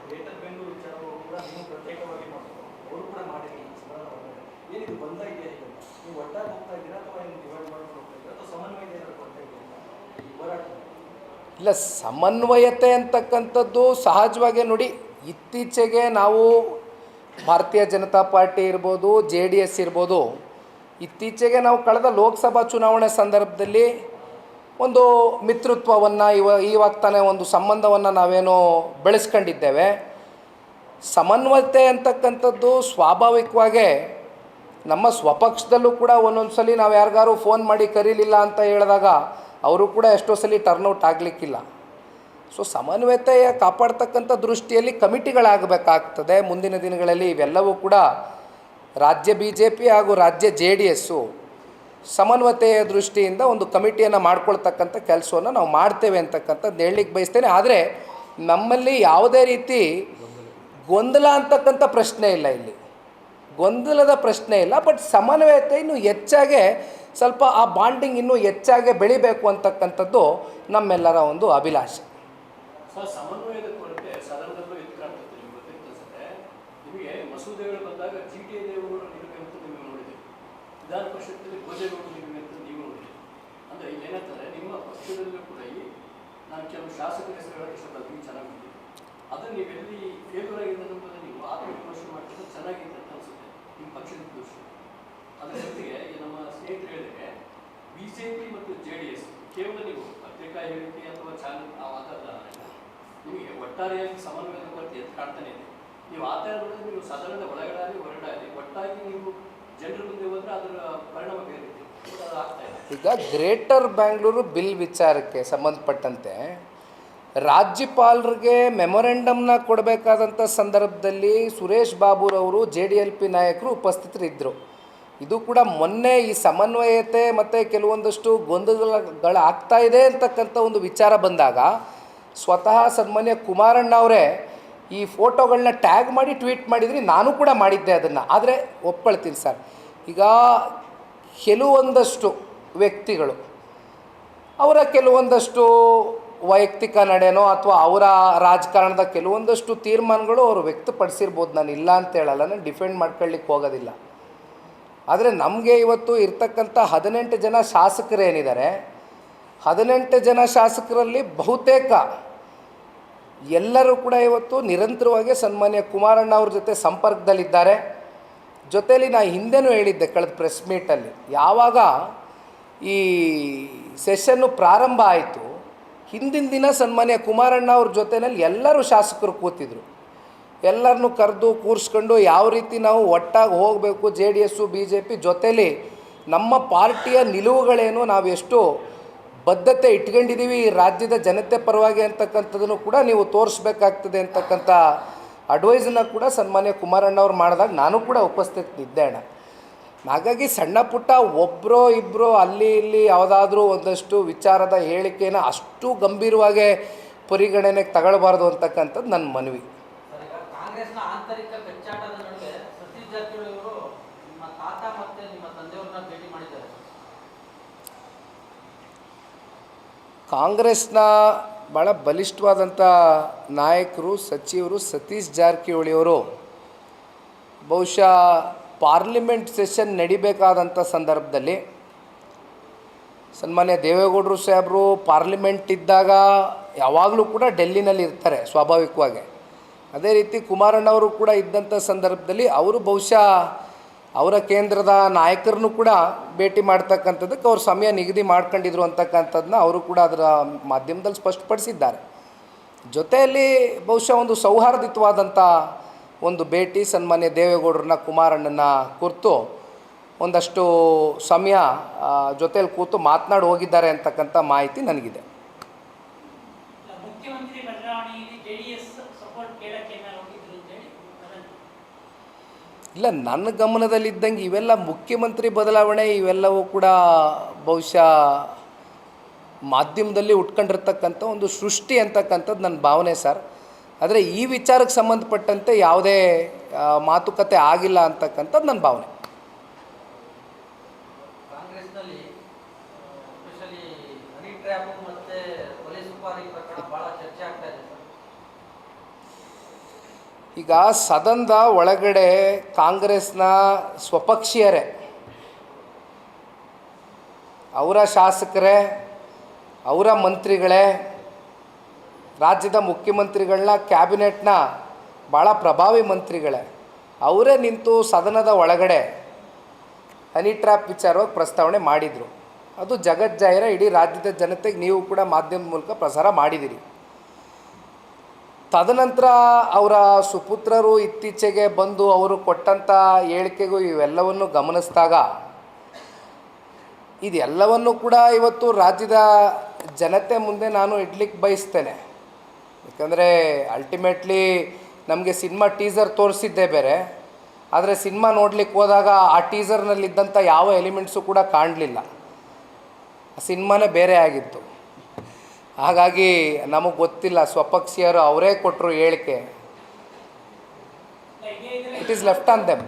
S3: ಗ್ರೇಟರ್ ಬೆಂಗಳೂರು ವಿಚಾರವು ಕೂಡ ನೀವು ಪ್ರತ್ಯೇಕವಾಗಿ ಮಾಡ್ಬೋದು ಅವರು ಕೂಡ ಮಾಡಿರಲಿಲ್ಲ ಸದನದ ಒಳಗಡೆ ಏನಿದು ಬಂದ ಇದೆಯಾ ಈಗ ನೀವು ಒಟ್ಟಾಗಿ ಹೋಗ್ತಾ ಇದ್ದೀರಾ ಅಥವಾ ಏನು ಡಿವೈಡ್ ಮಾಡ್ಕೊಂಡು ಹೋಗ್ತಾ ಇದ್ದೀರಾ ಅಥವಾ ಸಮನ್ವಯ ಏನಾದ್ರು ಕೊಡ್ತಾ ಇದ್ದೀರಾ ಈ ಹೋರಾಟ
S2: ಇಲ್ಲ, ಸಮನ್ವಯತೆ ಅಂತಕ್ಕಂಥದ್ದು ಸಹಜವಾಗಿ ನೋಡಿ, ಇತ್ತೀಚೆಗೆ ನಾವು ಭಾರತೀಯ ಜನತಾ ಪಾರ್ಟಿ ಇರ್ಬೋದು, ಜೆ ಡಿ ಎಸ್ ಇರ್ಬೋದು, ಇತ್ತೀಚೆಗೆ ನಾವು ಕಳೆದ ಲೋಕಸಭಾ ಚುನಾವಣೆ ಸಂದರ್ಭದಲ್ಲಿ ಒಂದು ಮಿತ್ರತ್ವವನ್ನು ಇವ ಇವಾಗ ತಾನೇ ಒಂದು ಸಂಬಂಧವನ್ನು ನಾವೇನು ಬೆಳೆಸ್ಕೊಂಡಿದ್ದೇವೆ. ಸಮನ್ವಯತೆ ಅಂತಕ್ಕಂಥದ್ದು ಸ್ವಾಭಾವಿಕವಾಗೇ ನಮ್ಮ ಸ್ವಪಕ್ಷದಲ್ಲೂ ಕೂಡ ಒಂದೊಂದು ಸಲ ನಾವು ಯಾರಿಗಾರು ಫೋನ್ ಮಾಡಿ ಕರೀಲಿಲ್ಲ ಅಂತ ಹೇಳಿದಾಗ ಅವರು ಕೂಡ ಎಷ್ಟೋ ಸಲ ಟರ್ನ್ಔಟ್ ಆಗಲಿಕ್ಕಿಲ್ಲ. ಸೊ ಸಮನ್ವಯತೆಯ ಕಾಪಾಡ್ತಕ್ಕಂಥ ದೃಷ್ಟಿಯಲ್ಲಿ ಕಮಿಟಿಗಳಾಗಬೇಕಾಗ್ತದೆ. ಮುಂದಿನ ದಿನಗಳಲ್ಲಿ ಇವೆಲ್ಲವೂ ಕೂಡ ರಾಜ್ಯ ಬಿ ಜೆ ಪಿ ಹಾಗೂ ರಾಜ್ಯ ಜೆ ಡಿ ಎಸ್ಸು ಸಮನ್ವಯತೆಯ ದೃಷ್ಟಿಯಿಂದ ಒಂದು ಕಮಿಟಿಯನ್ನು ಮಾಡ್ಕೊಳ್ತಕ್ಕಂಥ ಕೆಲಸವನ್ನು ನಾವು ಮಾಡ್ತೇವೆ ಅಂತಕ್ಕಂಥದ್ದು ಹೇಳಲಿಕ್ಕೆ ಬಯಸ್ತೇನೆ. ಆದರೆ, ನಮ್ಮಲ್ಲಿ ಯಾವುದೇ ರೀತಿ ಗೊಂದಲ ಅಂತಕ್ಕಂಥ ಪ್ರಶ್ನೆ ಇಲ್ಲ ಇಲ್ಲಿ. ಗೊಂದಲದ ಪ್ರಶ್ನೆ ಇಲ್ಲ ಬಟ್ ಸಮನ್ವಯತೆ ಇನ್ನೂ ಹೆಚ್ಚಾಗೆ ಸ್ವಲ್ಪ ಆ ಬಾಂಡಿಂಗ್ ಇನ್ನೂ ಹೆಚ್ಚಾಗಿ ಬೆಳಿಬೇಕು ಅಂತಕ್ಕಂಥದ್ದು ನಮ್ಮೆಲ್ಲರ ಒಂದು ಅಭಿಲಾಷೆ.
S4: ವಿಧಾನ ಪರಿಷತ್ತಲ್ಲಿ ಭೋಜೇಗೌಡರು ನಿಮಗೆ ಅಂತ ನೀವು ನೋಡಿದ್ದೀವಿ ಅಂದರೆ ಏನಂತಾರೆ ನಿಮ್ಮ ಪಕ್ಷದಲ್ಲೂ ಕೂಡ ಈ ನಾನು ಕೆಲವು ಶಾಸಕರ ಹೆಸರು ಹೇಳೋಕ್ಕೆ ಇಷ್ಟಪಡ್ತೀನಿ ಚೆನ್ನಾಗಿ ಗೊತ್ತಿದೆ ಅದನ್ನು ನೀವು ಎಲ್ಲಿ ಫೇಲ್ಯೂರ್ ಆಗಿದೆ ಅನ್ನೋದನ್ನು ನೀವು ಆತ್ಮವಿಮರ್ಶೆ ಮಾಡಿದ್ರೆ ಚೆನ್ನಾಗಿದೆ ಅಂತ ಅನ್ಸುತ್ತೆ. ನಿಮ್ಮ ಪಕ್ಷದ ಅದರ ಜೊತೆಗೆ ನಮ್ಮ ಸ್ನೇಹಿತರು ಹೇಳಿದ್ರೆ ಬಿ ಜೆ ಪಿ ಮತ್ತು ಜೆ ಡಿ ಎಸ್ ಕೇವಲ ನೀವು ಪತ್ರಿಕಾ ಹೇಳಿಕೆ ಅಥವಾ ಚಾನಲ್ ಅದಲ್ಲ ನಿಮಗೆ ಒಟ್ಟಾರೆಯಾಗಿ ಸಮನ್ವಯದ ಕೊರತೆ ಎದ್ದು ಕಾಣ್ತಾನೆ ಇದೆ. ನೀವು ಆ ಥರ ನೋಡಿದ್ರೆ ನೀವು ಸದನದ ಒಳಗಡೆ ಆಗಲಿ ಒಟ್ಟಾಗಿ ನೀವು ಜನರ ಮುಂದೆ ಹೋದ್ರೆ ಅದರ ಪರಿಣಾಮ ಬೇರೆ
S2: ಈಗ ಗ್ರೇಟರ್ ಬ್ಯಾಂಗ್ಳೂರು ಬಿಲ್ ವಿಚಾರಕ್ಕೆ ಸಂಬಂಧಪಟ್ಟಂತೆ ರಾಜ್ಯಪಾಲರಿಗೆ ಮೆಮೊರೆಂಡಮ್ನ ಕೊಡಬೇಕಾದಂಥ ಸಂದರ್ಭದಲ್ಲಿ ಸುರೇಶ್ ಬಾಬುರವರು ಜೆ ಡಿ ಎಲ್ ಪಿ ನಾಯಕರು ಉಪಸ್ಥಿತರಿದ್ದರು. ಇದು ಕೂಡ ಮೊನ್ನೆ ಈ ಸಮನ್ವಯತೆ ಮತ್ತು ಕೆಲವೊಂದಷ್ಟು ಗೊಂದಲಗಳಾಗ್ತಾ ಇದೆ ಅಂತಕ್ಕಂಥ ಒಂದು ವಿಚಾರ ಬಂದಾಗ ಸ್ವತಃ ಸನ್ಮಾನ್ಯ ಕುಮಾರಣ್ಣ ಅವರೇ ಈ ಫೋಟೋಗಳನ್ನ ಟ್ಯಾಗ್ ಮಾಡಿ ಟ್ವೀಟ್ ಮಾಡಿದ್ರಿ ನಾನು ಕೂಡ ಮಾಡಿದ್ದೆ ಅದನ್ನು. ಆದರೆ ಒಪ್ಕೊಳ್ತೀನಿ ಸರ್. ಈಗ ಕೆಲವೊಂದಷ್ಟು ವ್ಯಕ್ತಿಗಳು ಅವರ ಕೆಲವೊಂದಷ್ಟು ವೈಯಕ್ತಿಕ ನಡೆನೋ ಅಥವಾ ಅವರ ರಾಜಕಾರಣದ ಕೆಲವೊಂದಷ್ಟು ತೀರ್ಮಾನಗಳು ಅವರು ವ್ಯಕ್ತಪಡಿಸಿರ್ಬೋದು. ನಾನು ಇಲ್ಲ ಅಂತ ಹೇಳಲ್ಲ. ನಾನು ಡಿಫೆಂಡ್ ಮಾಡ್ಕೊಳ್ಳಿಕ್ಕೆ ಹೋಗೋದಿಲ್ಲ. ಆದರೆ ನಮಗೆ ಇವತ್ತು ಇರ್ತಕ್ಕಂಥ ಹದಿನೆಂಟು ಜನ ಶಾಸಕರೇನಿದ್ದಾರೆ ಹದಿನೆಂಟು ಜನ ಶಾಸಕರಲ್ಲಿ ಬಹುತೇಕ ಎಲ್ಲರೂ ಕೂಡ ಇವತ್ತು ನಿರಂತರವಾಗಿ ಸನ್ಮಾನ್ಯ ಕುಮಾರಣ್ಣ ಅವ್ರ ಜೊತೆ ಸಂಪರ್ಕದಲ್ಲಿದ್ದಾರೆ. ಜೊತೆಯಲ್ಲಿ ನಾ ಹಿಂದೆನೂ ಹೇಳಿದ್ದೆ ಕಳೆದ ಪ್ರೆಸ್ ಮೀಟಲ್ಲಿ, ಯಾವಾಗ ಈ ಸೆಷನ್ನು ಪ್ರಾರಂಭ ಆಯಿತು, ಹಿಂದಿನ ದಿನ ಸನ್ಮಾನ್ಯ ಕುಮಾರಣ್ಣ ಅವ್ರ ಜೊತೆಯಲ್ಲಿ ಎಲ್ಲರೂ ಶಾಸಕರು ಕೂತಿದ್ರು. ಎಲ್ಲರನ್ನೂ ಕರೆದು ಕೂರಿಸ್ಕೊಂಡು ಯಾವ ರೀತಿ ನಾವು ಒಟ್ಟಾಗಿ ಹೋಗಬೇಕು J D S B J P ಜೊತೇಲಿ ನಮ್ಮ ಪಾರ್ಟಿಯ ನಿಲುವುಗಳೇನು ನಾವು ಎಷ್ಟು ಬದ್ಧತೆ ಇಟ್ಕೊಂಡಿದ್ದೀವಿ ಈ ರಾಜ್ಯದ ಜನತೆ ಪರವಾಗಿ ಅಂತಕ್ಕಂಥದ್ದನ್ನು ಕೂಡ ನೀವು ತೋರಿಸ್ಬೇಕಾಗ್ತದೆ ಅಂತಕ್ಕಂಥ ಅಡ್ವೈಸನ್ನು ಕೂಡ ಸನ್ಮಾನ್ಯ ಕುಮಾರಣ್ಣ ಅವ್ರು ಮಾಡಿದಾಗ ನಾನು ಕೂಡ ಉಪಸ್ಥಿತಿದ್ದೆ ಅಣ್ಣ. ಹಾಗಾಗಿ ಸಣ್ಣ ಪುಟ್ಟ ಒಬ್ಬರೋ ಇಬ್ಬರೋ ಅಲ್ಲಿ ಇಲ್ಲಿ ಯಾವುದಾದ್ರೂ ಒಂದಷ್ಟು ವಿಚಾರದ ಹೇಳಿಕೆನ ಅಷ್ಟು ಗಂಭೀರವಾಗಿ ಪರಿಗಣನೆಗೆ ತಗೊಳ್ಬಾರ್ದು ಅಂತಕ್ಕಂಥದ್ದು ನನ್ನ ಮನವಿ.
S5: ಆಂತರಿಕ ಕಚ್ಚಾಟದ ನಡುವೆ ಸತೀಶ್ ಜಾರಕಿಹೊಳಿ ಅವರು ನಿಮ್ಮ ತಾತ ಮತ್ತೆ ನಿಮ್ಮ ತಂದೆಯವ್ರನ್ನ ಭೇಟಿ ಮಾಡಿದ್ದಾರೆ.
S2: ಕಾಂಗ್ರೆಸ್ನ ಭಾಳ ಬಲಿಷ್ಠವಾದಂಥ ನಾಯಕರು, ಸಚಿವರು ಸತೀಶ್ ಜಾರಕಿಹೊಳಿಯವರು. ಬಹುಶಃ ಪಾರ್ಲಿಮೆಂಟ್ ಸೆಷನ್ ನಡಿಬೇಕಾದಂಥ ಸಂದರ್ಭದಲ್ಲಿ ಸನ್ಮಾನ್ಯ ದೇವೇಗೌಡರು ಸಾಹೇಬರು ಪಾರ್ಲಿಮೆಂಟ್ ಇದ್ದಾಗ ಯಾವಾಗಲೂ ಕೂಡ ಡೆಲ್ಲಿನಲ್ಲಿ ಇರ್ತಾರೆ, ಸ್ವಾಭಾವಿಕವಾಗಿ. ಅದೇ ರೀತಿ ಕುಮಾರಣ್ಣವರು ಕೂಡ ಇದ್ದಂಥ ಸಂದರ್ಭದಲ್ಲಿ ಅವರು ಬಹುಶಃ ಅವರ ಕೇಂದ್ರದ ನಾಯಕರನ್ನು ಕೂಡ ಭೇಟಿ ಮಾಡ್ತಕ್ಕಂಥದ್ದಕ್ಕೆ ಅವ್ರು ಸಮಯ ನಿಗದಿ ಮಾಡ್ಕೊಂಡಿದ್ರು ಅಂತಕ್ಕಂಥದ್ದನ್ನ ಅವರು ಕೂಡ ಅದರ ಮಾಧ್ಯಮದಲ್ಲಿ ಸ್ಪಷ್ಟಪಡಿಸಿದ್ದಾರೆ. ಜೊತೆಯಲ್ಲಿ ಬಹುಶಃ ಒಂದು ಸೌಹಾರ್ದಿತವಾದಂಥ ಒಂದು ಭೇಟಿ ಸನ್ಮಾನ್ಯ ದೇವೇಗೌಡರನ್ನ ಕುಮಾರಣ್ಣನ ಕುರಿತು ಒಂದಷ್ಟು ಸಮಯ ಜೊತೆಯಲ್ಲಿ ಕೂತು ಮಾತನಾಡಿ ಹೋಗಿದ್ದಾರೆ ಅಂತಕ್ಕಂಥ ಮಾಹಿತಿ ನನಗಿದೆ
S6: ಮುಖ್ಯಮಂತ್ರಿ ಬದಲಾವಣೆಯಲ್ಲಿ ಜೆ ಡಿ ಎಸ್ ಸಪೋರ್ಟ್ ಕೇಳಕ್ಕೆ ಮೇಲೆ ಹೋಗಿದ್ರು ಅಂತೇಳಿ ವದಂತಿ.
S2: ಇಲ್ಲ, ನನ್ನ ಗಮನದಲ್ಲಿದ್ದಂಗೆ ಇವೆಲ್ಲ ಮುಖ್ಯಮಂತ್ರಿ ಬದಲಾವಣೆ, ಇವೆಲ್ಲವೂ ಕೂಡ ಬಹುಶಃ ಮಾಧ್ಯಮದಲ್ಲಿ ಉಟ್ಕೊಂಡಿರ್ತಕ್ಕಂಥ ಒಂದು ಸೃಷ್ಟಿ ಅಂತಕ್ಕಂಥದ್ದು ನನ್ನ ಭಾವನೆ ಸರ್. ಆದರೆ ಈ ವಿಚಾರಕ್ಕೆ ಸಂಬಂಧಪಟ್ಟಂತೆ ಯಾವುದೇ ಮಾತುಕತೆ ಆಗಿಲ್ಲ ಅಂತಕ್ಕಂಥದ್ದು ನನ್ನ ಭಾವನೆ.
S5: ಕಾಂಗ್ರೆಸ್ನಲ್ಲಿ ಎಸ್ಪೆಷಲಿ ಹನಿ ಟ್ರ್ಯಾಪ್ ಮತ್ತೆ ಕೊಲೆ ಸುಪಾರಿ ಪ್ರಕರಣ ಬಹಳ ಚರ್ಚೆ ಆಗ್ತಾ ಇದೆ ಸರ್
S2: ಈಗ ಸದನದ ಒಳಗಡೆ ಕಾಂಗ್ರೆಸ್ನ ಸ್ವಪಕ್ಷೀಯರೇ, ಅವರ ಶಾಸಕರೇ, ಅವರ ಮಂತ್ರಿಗಳೇ, ರಾಜ್ಯದ ಮುಖ್ಯಮಂತ್ರಿಗಳನ್ನ, ಕ್ಯಾಬಿನೆಟ್ನ ಭಾಳ ಪ್ರಭಾವಿ ಮಂತ್ರಿಗಳೇ, ಅವರೇ ನಿಂತು ಸದನದ ಒಳಗಡೆ ಹನಿ ಟ್ರ್ಯಾಪ್ ವಿಚಾರವಾಗಿ ಪ್ರಸ್ತಾವನೆ ಮಾಡಿದರು. ಅದು ಜಗಜ್ಜಾಹಿರ ಇಡೀ ರಾಜ್ಯದ ಜನತೆಗೆ ನೀವು ಕೂಡ ಮಾಧ್ಯಮದ ಮೂಲಕ ಪ್ರಸಾರ ಮಾಡಿದ್ದೀರಿ ತದನಂತರ ಅವರ ಸುಪುತ್ರರು ಇತ್ತೀಚೆಗೆ ಬಂದು ಅವರು ಕೊಟ್ಟಂಥ ಹೇಳಿಕೆಗೂ ಇವೆಲ್ಲವನ್ನು ಗಮನಿಸಿದಾಗ, ಇದೆಲ್ಲವನ್ನು ಕೂಡ ಇವತ್ತು ರಾಜ್ಯದ ಜನತೆ ಮುಂದೆ ನಾನು ಇಡ್ಲಿಕ್ಕೆ ಬಯಸ್ತೇನೆ. ಯಾಕಂದರೆ ಅಲ್ಟಿಮೇಟ್ಲಿ ನಮಗೆ ಸಿನಿಮಾ ಟೀಸರ್ ತೋರಿಸಿದ್ದೆ ಬೇರೆ. ಆದರೆ ಸಿನಿಮಾ ನೋಡ್ಲಿಕ್ಕೆ ಹೋದಾಗ ಆ ಟೀಸರ್ನಲ್ಲಿದ್ದಂಥ ಯಾವ ಎಲಿಮೆಂಟ್ಸು ಕೂಡ ಕಾಣಲಿಲ್ಲ. ಆ ಸಿನಿಮಾನೇ ಬೇರೆ ಆಗಿತ್ತು. ಹಾಗಾಗಿ ನಮಗೆ ಗೊತ್ತಿಲ್ಲ, ಸ್ವಪಕ್ಷೀಯರು ಅವರೇ ಕೊಟ್ಟರು ಹೇಳಿಕೆ it is left on them.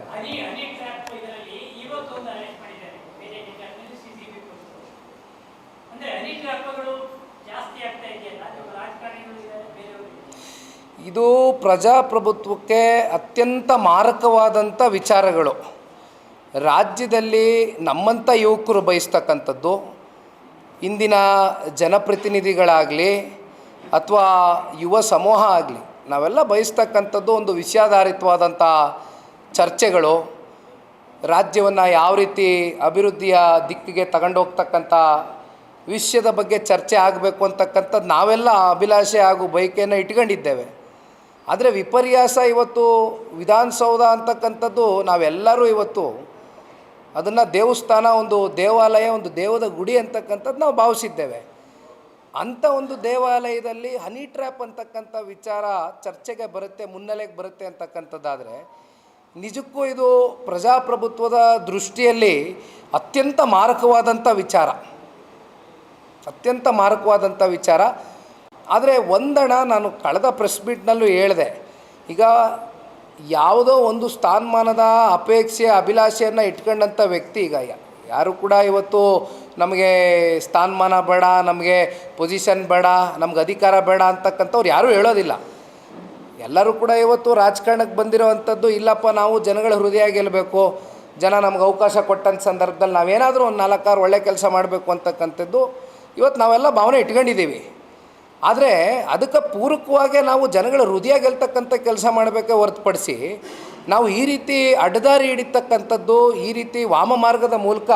S2: ಇದು ಪ್ರಜಾಪ್ರಭುತ್ವಕ್ಕೆ ಅತ್ಯಂತ ಮಾರಕವಾದಂಥ ವಿಚಾರಗಳು ರಾಜ್ಯದಲ್ಲಿ ನಮ್ಮಂಥ ಯುವಕರು ಬಯಸ್ತಕ್ಕಂಥದ್ದು ಇಂದಿನ ಜನಪ್ರತಿನಿಧಿಗಳಾಗಲಿ ಅಥವಾ ಯುವ ಸಮೂಹ ಆಗಲಿ, ನಾವೆಲ್ಲ ಬಯಸ್ತಕ್ಕಂಥದ್ದು ಒಂದು ವಿಷಯಾಧಾರಿತವಾದಂಥ ಚರ್ಚೆಗಳು. ರಾಜ್ಯವನ್ನು ಯಾವ ರೀತಿ ಅಭಿವೃದ್ಧಿಯ ದಿಕ್ಕಿಗೆ ತಗೊಂಡೋಗ್ತಕ್ಕಂಥ ವಿಷಯದ ಬಗ್ಗೆ ಚರ್ಚೆ ಆಗಬೇಕು ಅಂತಕ್ಕಂಥದ್ದು ನಾವೆಲ್ಲ ಅಭಿಲಾಷೆ ಹಾಗೂ ಬಯಕೆಯನ್ನು ಇಟ್ಕೊಂಡಿದ್ದೇವೆ. ಆದರೆ ವಿಪರ್ಯಾಸ ಇವತ್ತು ವಿಧಾನಸೌಧ ಅಂತಕ್ಕಂಥದ್ದು ನಾವೆಲ್ಲರೂ ಇವತ್ತು ಅದನ್ನು ದೇವಸ್ಥಾನ, ಒಂದು ದೇವಾಲಯ, ಒಂದು ದೇವದ ಗುಡಿ ಅಂತಕ್ಕಂಥದ್ದು ನಾವು ಭಾವಿಸಿದ್ದೇವೆ. ಅಂಥ ಒಂದು ದೇವಾಲಯದಲ್ಲಿ ಹನಿ ಟ್ರ್ಯಾಪ್ ಅಂತಕ್ಕಂಥ ವಿಚಾರ ಚರ್ಚೆಗೆ ಬರುತ್ತೆ, ಮುನ್ನೆಲೆಗೆ ಬರುತ್ತೆ ಅಂತಕ್ಕಂಥದ್ದಾದರೆ, ನಿಜಕ್ಕೂ ಇದು ಪ್ರಜಾಪ್ರಭುತ್ವದ ದೃಷ್ಟಿಯಲ್ಲಿ ಅತ್ಯಂತ ಮಾರಕವಾದಂಥ ವಿಚಾರ. ಅತ್ಯಂತ ಮಾರಕವಾದಂಥ ವಿಚಾರ. ಆದರೆ ಒಂದಣ ನಾನು ಕಳೆದ ಪ್ರೆಸ್ ಮೀಟ್ನಲ್ಲೂ ಹೇಳಿದೆ, ಈಗ ಯಾವುದೋ ಒಂದು ಸ್ಥಾನಮಾನದ ಅಪೇಕ್ಷೆ, ಅಭಿಲಾಷೆಯನ್ನು ಇಟ್ಕೊಂಡಂಥ ವ್ಯಕ್ತಿ ಈಗ ಯಾರು ಕೂಡ ಇವತ್ತು ನಮಗೆ ಸ್ಥಾನಮಾನ ಬೇಡ, ನಮಗೆ ಪೊಸಿಷನ್ ಬೇಡ, ನಮ್ಗೆ ಅಧಿಕಾರ ಬೇಡ ಅಂತಕ್ಕಂಥವ್ರು ಯಾರೂ ಹೇಳೋದಿಲ್ಲ. ಎಲ್ಲರೂ ಕೂಡ ಇವತ್ತು ರಾಜಕಾರಣಕ್ಕೆ ಬಂದಿರೋವಂಥದ್ದು ಇಲ್ಲಪ್ಪ, ನಾವು ಜನಗಳ ಹೃದಯ ಗೆಲ್ಲಬೇಕು ಜನ ನಮ್ಗೆ ಅವಕಾಶ ಕೊಟ್ಟಂಥ ಸಂದರ್ಭದಲ್ಲಿ ನಾವೇನಾದರೂ ಒಂದು ನಾಲ್ಕಾರು ಒಳ್ಳೆ ಕೆಲಸ ಮಾಡಬೇಕು ಅಂತಕ್ಕಂಥದ್ದು ಇವತ್ತು ನಾವೆಲ್ಲ ಭಾವನೆ ಇಟ್ಕೊಂಡಿದ್ದೀವಿ. ಆದರೆ ಅದಕ್ಕೆ ಪೂರಕವಾಗಿ ನಾವು ಜನಗಳ ಹೃದಯ ಗೆಲ್ತಕ್ಕಂಥ ಕೆಲಸ ಮಾಡಬೇಕೆ ಹೊರತುಪಡಿಸಿ ನಾವು ಈ ರೀತಿ ಅಡ್ಡದಾರಿ ಹಿಡಿತಕ್ಕಂಥದ್ದು, ಈ ರೀತಿ ವಾಮ ಮಾರ್ಗದ ಮೂಲಕ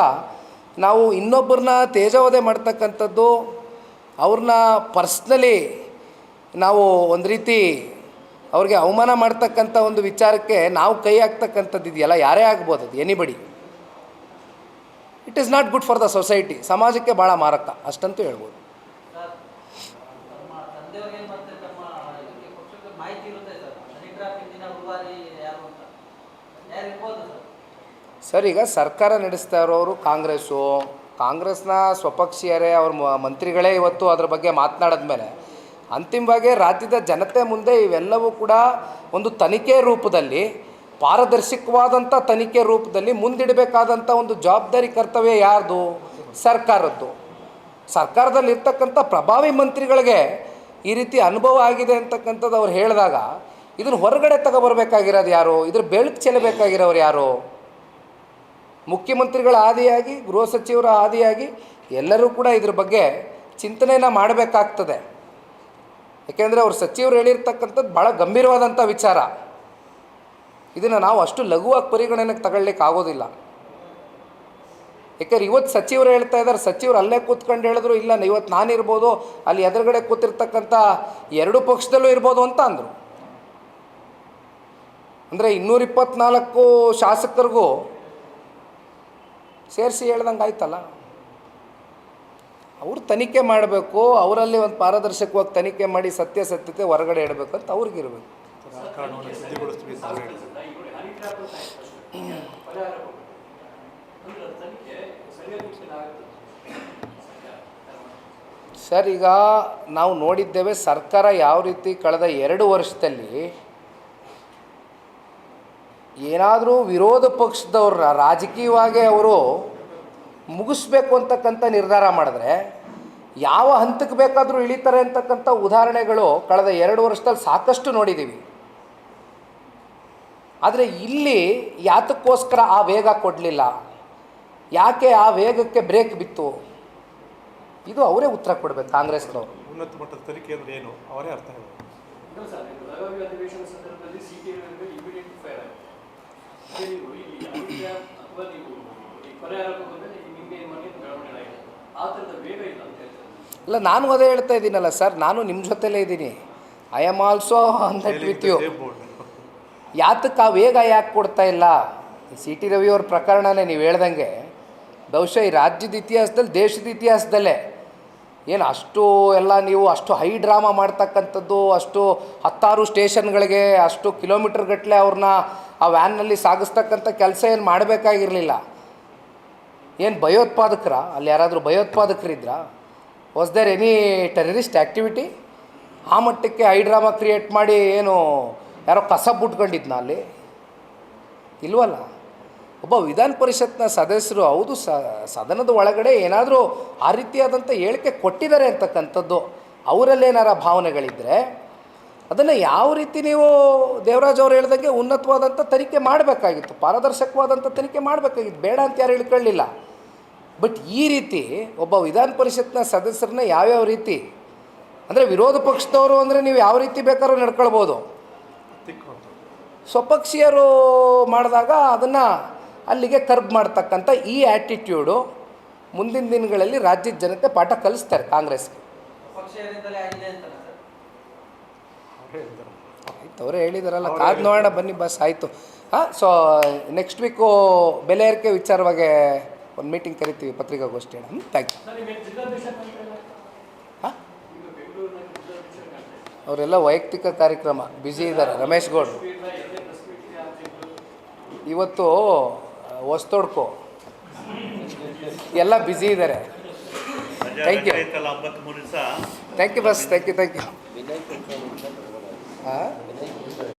S2: ನಾವು ಇನ್ನೊಬ್ಬರನ್ನ ತೇಜವಧೆ ಮಾಡ್ತಕ್ಕಂಥದ್ದು, ಅವ್ರನ್ನ ಪರ್ಸ್ನಲಿ ನಾವು ಒಂದು ರೀತಿ ಅವ್ರಿಗೆ ಅವಮಾನ ಮಾಡ್ತಕ್ಕಂಥ ಒಂದು ವಿಚಾರಕ್ಕೆ ನಾವು ಕೈ ಹಾಕ್ತಕ್ಕಂಥದ್ದು ಇದೆಯಲ್ಲ, ಯಾರೇ ಆಗ್ಬೋದು ಅದು anybody it is not good for the society ಸಮಾಜಕ್ಕೆ ಭಾಳ ಮಾರಕ, ಅಷ್ಟಂತೂ ಹೇಳ್ಬೋದು
S5: ಸರ್ ತಮ್ಮ ತಂದೆಯವರಿಗೆ ಮತ್ತೆ ತಮ್ಮ ಇದಕ್ಕೆ ಪಕ್ಷಕ್ಕೆ ಮಾಹಿತಿ ಇರುತ್ತೆ ಸರ್ ಹನಿ ಟ್ರ್ಯಾಪ್ ಹಿಂದಿನ ರೂವಾರಿ ಯಾರು ಅಂತ ಯಾರು ಇರ್ಬೋದು ಸರ್,
S2: ಈಗ ಸರ್ಕಾರ ನಡೆಸ್ತಾ ಇರೋರು ಕಾಂಗ್ರೆಸ್ಸು. ಕಾಂಗ್ರೆಸ್ನ ಸ್ವಪಕ್ಷೀಯರೇ ಅವ್ರ ಮಂತ್ರಿಗಳೇ ಇವತ್ತು ಅದ್ರ ಬಗ್ಗೆ ಮಾತನಾಡಿದ ಮೇಲೆ. ಅಂತಿಮವಾಗಿ ರಾಜ್ಯದ ಜನತೆ ಮುಂದೆ ಇವೆಲ್ಲವೂ ಕೂಡ ಒಂದು ತನಿಖೆ ರೂಪದಲ್ಲಿ ಪಾರದರ್ಶಕವಾದಂಥ ತನಿಖೆ ರೂಪದಲ್ಲಿ ಮುಂದಿಡಬೇಕಾದಂಥ ಒಂದು ಜವಾಬ್ದಾರಿ ಕರ್ತವ್ಯ ಯಾರ್ದು? ಸರ್ಕಾರದ್ದು. ಸರ್ಕಾರದಲ್ಲಿರ್ತಕ್ಕಂಥ ಪ್ರಭಾವಿ ಮಂತ್ರಿಗಳಿಗೆ ಈ ರೀತಿ ಅನುಭವ ಆಗಿದೆ ಅಂತಕ್ಕಂಥದ್ದು ಅವ್ರು ಹೇಳಿದಾಗ, ಇದನ್ನು ಹೊರಗಡೆ ತಗೋಬರ್ಬೇಕಾಗಿರೋದು ಯಾರು? ಇದ್ರ ಬೆಳಕು ಚೆಲ್ಲಬೇಕಾಗಿರೋರು ಯಾರು? ಮುಖ್ಯಮಂತ್ರಿಗಳ ಆದಿಯಾಗಿ, ಗೃಹ ಸಚಿವರ ಆದಿಯಾಗಿ ಎಲ್ಲರೂ ಕೂಡ ಇದ್ರ ಬಗ್ಗೆ ಚಿಂತನೆಯನ್ನು ಮಾಡಬೇಕಾಗ್ತದೆ. ಯಾಕೆಂದರೆ ಅವ್ರು ಸಚಿವರು ಹೇಳಿರ್ತಕ್ಕಂಥದ್ದು ಭಾಳ ಗಂಭೀರವಾದಂಥ ವಿಚಾರ. ಇದನ್ನು ನಾವು ಅಷ್ಟು ಲಘುವಾಗಿ ಪರಿಗಣನೆಗೆ ತಗೊಳ್ಲಿಕ್ಕೆ ಆಗೋದಿಲ್ಲ. ಯಾಕಂದ್ರೆ ಇವತ್ತು ಸಚಿವರು ಹೇಳ್ತಾ ಇದ್ದಾರೆ, ಸಚಿವರು ಅಲ್ಲೇ ಕೂತ್ಕೊಂಡು ಹೇಳಿದ್ರು, ಇಲ್ಲ ಇವತ್ತು ನಾನಿರ್ಬೋದು, ಅಲ್ಲಿ ಎದುರುಗಡೆ ಕೂತಿರ್ತಕ್ಕಂಥ ಎರಡು ಪಕ್ಷದಲ್ಲೂ ಇರ್ಬೋದು ಅಂತ ಅಂದರು. ಅಂದರೆ ಇನ್ನೂರಿಪ್ಪತ್ನಾಲ್ಕು ಶಾಸಕರಿಗೂ ಸೇರಿಸಿ ಹೇಳ್ದಂಗೆ ಆಯ್ತಲ್ಲ? ಅವ್ರು ತನಿಖೆ ಮಾಡಬೇಕು, ಅವರಲ್ಲಿ ಒಂದು ಪಾರದರ್ಶಕವಾಗಿ ತನಿಖೆ ಮಾಡಿ ಸತ್ಯ ಸತ್ಯತೆ ಹೊರಗಡೆ ಇಡಬೇಕು ಅಂತ ಅವ್ರಿಗಿರ್ಬೇಕು ಸರ್, ಈಗ ನಾವು ನೋಡಿದ್ದೇವೆ ಸರ್ಕಾರ ಯಾವ ರೀತಿ ಕಳೆದ ಎರಡು ವರ್ಷದಲ್ಲಿ ಏನಾದರೂ ವಿರೋಧ ಪಕ್ಷದವ್ರನ್ನ ರಾಜಕೀಯವಾಗಿ ಅವರು ಮುಗಿಸ್ಬೇಕು ಅಂತಕ್ಕಂಥ ನಿರ್ಧಾರ ಮಾಡಿದ್ರೆ ಯಾವ ಹಂತಕ್ಕೆ ಬೇಕಾದರೂ ಇಳಿತಾರೆ ಅಂತಕ್ಕಂಥ ಉದಾಹರಣೆಗಳು ಕಳೆದ ಎರಡು ವರ್ಷದಲ್ಲಿ ಸಾಕಷ್ಟು ನೋಡಿದ್ದೀವಿ. ಆದರೆ ಇಲ್ಲಿ ಯಾತಕ್ಕೋಸ್ಕರ ಆ ವೇಗ ಕೊಡಲಿಲ್ಲ. ಯಾಕೆ ಆ ವೇಗಕ್ಕೆ ಬ್ರೇಕ್ ಬಿತ್ತು? ಇದು ಅವರೇ ಉತ್ತರ ಕೊಡಬೇಕು ಕಾಂಗ್ರೆಸ್ನವರು.
S7: ಉನ್ನತ ಮಟ್ಟದ ತನಿಖೆ ಅಂದರೆ ಏನು? ಅವರೇ ಅರ್ಥ
S4: ನೀವು ಇಲ್ಲಿ ಹನಿ ಟ್ರ್ಯಾಪ್ ಅಥವಾ ನೀವು ಈ ಪರಿಹಾರ ಬಂದರೆ ನಿಮಗೆ ಮನೆ ಬೆಳವಣಿಗೆ ಆಗಿದೆ ಆ ಥರದ ವೇಗ ಇಲ್ಲ ಅಂತ ಹೇಳ್ತಾರೆ
S2: ಇಲ್ಲ ನಾನು ಅದೇ ಹೇಳ್ತಾ ಇದ್ದೀನಲ್ಲ ಸರ್ ನಾನು ನಿಮ್ಮ ಜೊತೆಲೇ ಇದ್ದೀನಿ. I am also on that with you ಯಾತಕ್ಕೆ ಆ ವೇಗ ಯಾಕೆ ಕೊಡ್ತಾ ಇಲ್ಲ? ಸಿ ಟಿ ರವಿಯವ್ರ ಪ್ರಕರಣನೇ ನೀವು ಹೇಳ್ದಂಗೆ ಬಹುಶಃ ಈ ರಾಜ್ಯದ ಇತಿಹಾಸದಲ್ಲಿ ದೇಶದ ಇತಿಹಾಸದಲ್ಲೇ ಏನು ಅಷ್ಟು ಎಲ್ಲ ನೀವು ಅಷ್ಟು ಹೈ ಡ್ರಾಮಾ ಮಾಡ್ತಕ್ಕಂಥದ್ದು ಅಷ್ಟು ಹತ್ತಾರು ಸ್ಟೇಷನ್ಗಳಿಗೆ ಅಷ್ಟು ಕಿಲೋಮೀಟರ್ ಗಟ್ಟಲೆ ಅವ್ರನ್ನ ಆ ವ್ಯಾನ್ನಲ್ಲಿ ಸಾಗಿಸ್ತಕ್ಕಂಥ ಕೆಲಸ ಏನು ಮಾಡಬೇಕಾಗಿರಲಿಲ್ಲ. ಏನು ಭಯೋತ್ಪಾದಕರ? ಅಲ್ಲಿ ಯಾರಾದರೂ ಭಯೋತ್ಪಾದಕರಿದ್ರಾ? Was there any terrorist activity ಆ ಮಟ್ಟಕ್ಕೆ ಐ ಡ್ರಾಮಾ ಕ್ರಿಯೇಟ್ ಮಾಡಿ ಏನು ಯಾರೋ ಕಸ ಬಿಟ್ಕೊಂಡಿದ್ನ ಅಲ್ಲಿ? ಇಲ್ವಲ್ಲ? ಒಬ್ಬ ವಿಧಾನ ಪರಿಷತ್ನ ಸದಸ್ಯರು ಹೌದು ಸದನದ ಒಳಗಡೆ ಏನಾದರೂ ಆ ರೀತಿಯಾದಂಥ ಹೇಳಿಕೆ ಕೊಟ್ಟಿದ್ದಾರೆ ಅಂತಕ್ಕಂಥದ್ದು. ಅವರಲ್ಲೇನಾರ ಭಾವನೆಗಳಿದ್ದರೆ ಅದನ್ನು ಯಾವ ರೀತಿ ನೀವು ದೇವರಾಜ್ ಅವ್ರು ಹೇಳ್ದಂಗೆ ಉನ್ನತವಾದಂಥ ತನಿಖೆ ಮಾಡಬೇಕಾಗಿತ್ತು ಪಾರದರ್ಶಕವಾದಂಥ ತನಿಖೆ ಮಾಡಬೇಕಾಗಿತ್ತು, ಬೇಡ ಅಂತ ಯಾರು ಹೇಳ್ಕೊಳ್ಳಿಲ್ಲ. ಬಟ್ ಈ ರೀತಿ ಒಬ್ಬ ವಿಧಾನ ಪರಿಷತ್ನ ಸದಸ್ಯರನ್ನ ಯಾವ್ಯಾವ ರೀತಿ, ಅಂದರೆ ವಿರೋಧ ಪಕ್ಷದವರು ಅಂದರೆ ನೀವು ಯಾವ ರೀತಿ ಬೇಕಾದ್ರೂ ನಡ್ಕೊಳ್ಬೋದು. ಸ್ವಪಕ್ಷೀಯರು ಮಾಡಿದಾಗ ಅದನ್ನು ಅಲ್ಲಿಗೆ ಕರ್ಬ್ ಮಾಡ್ತಕ್ಕಂಥ ಈ ಆ್ಯಟಿಟ್ಯೂಡು ಮುಂದಿನ ದಿನಗಳಲ್ಲಿ ರಾಜ್ಯದ ಜನತೆ ಪಾಠ ಕಲಿಸ್ತಾರೆ ಕಾಂಗ್ರೆಸ್ಗೆ
S5: ಪಕ್ಷದಿಂದಲೇ ಆಗಿದೆ ಅಂತಲ್ಲ ಸರ್
S7: ಅವರೇ ಹೇಳಿದ್ದಾರೆ
S2: ಆಯ್ತು ಅವರೇ ಹೇಳಿದಾರಲ್ಲ ಕಾದ್ ನೋಡೋಣ ಬನ್ನಿ ಬಸ್ ಆಯಿತು. ಹಾಂ ಸೊ ನೆಕ್ಸ್ಟ್ ವೀಕು ಬೆಲೆ ಏರಿಕೆ ವಿಚಾರವಾಗಿ ಒಂದು ಮೀಟಿಂಗ್ ಕರಿತೀವಿ ಪತ್ರಿಕಾಗೋಷ್ಠಿ ಹ್ಞೂ ಥ್ಯಾಂಕ್ ಯು ಹಾಂ? ಅವರೆಲ್ಲ ವೈಯಕ್ತಿಕ ಕಾರ್ಯಕ್ರಮ ಬ್ಯುಸಿ ಇದ್ದಾರೆ ರಮೇಶ್ ಗೌಡ್ರು ಇವತ್ತು ಹೊಸ್ತೊಡ್ಕೋ. ಎಲ್ಲ ಬ್ಯುಸಿ ಇದ್ದಾರೆ. ಥ್ಯಾಂಕ್ ಯು ಥ್ಯಾಂಕ್ ಯು ಬಸ್ ಥ್ಯಾಂಕ್ ಯು ಥ್ಯಾಂಕ್ ಯು ಹಾಂ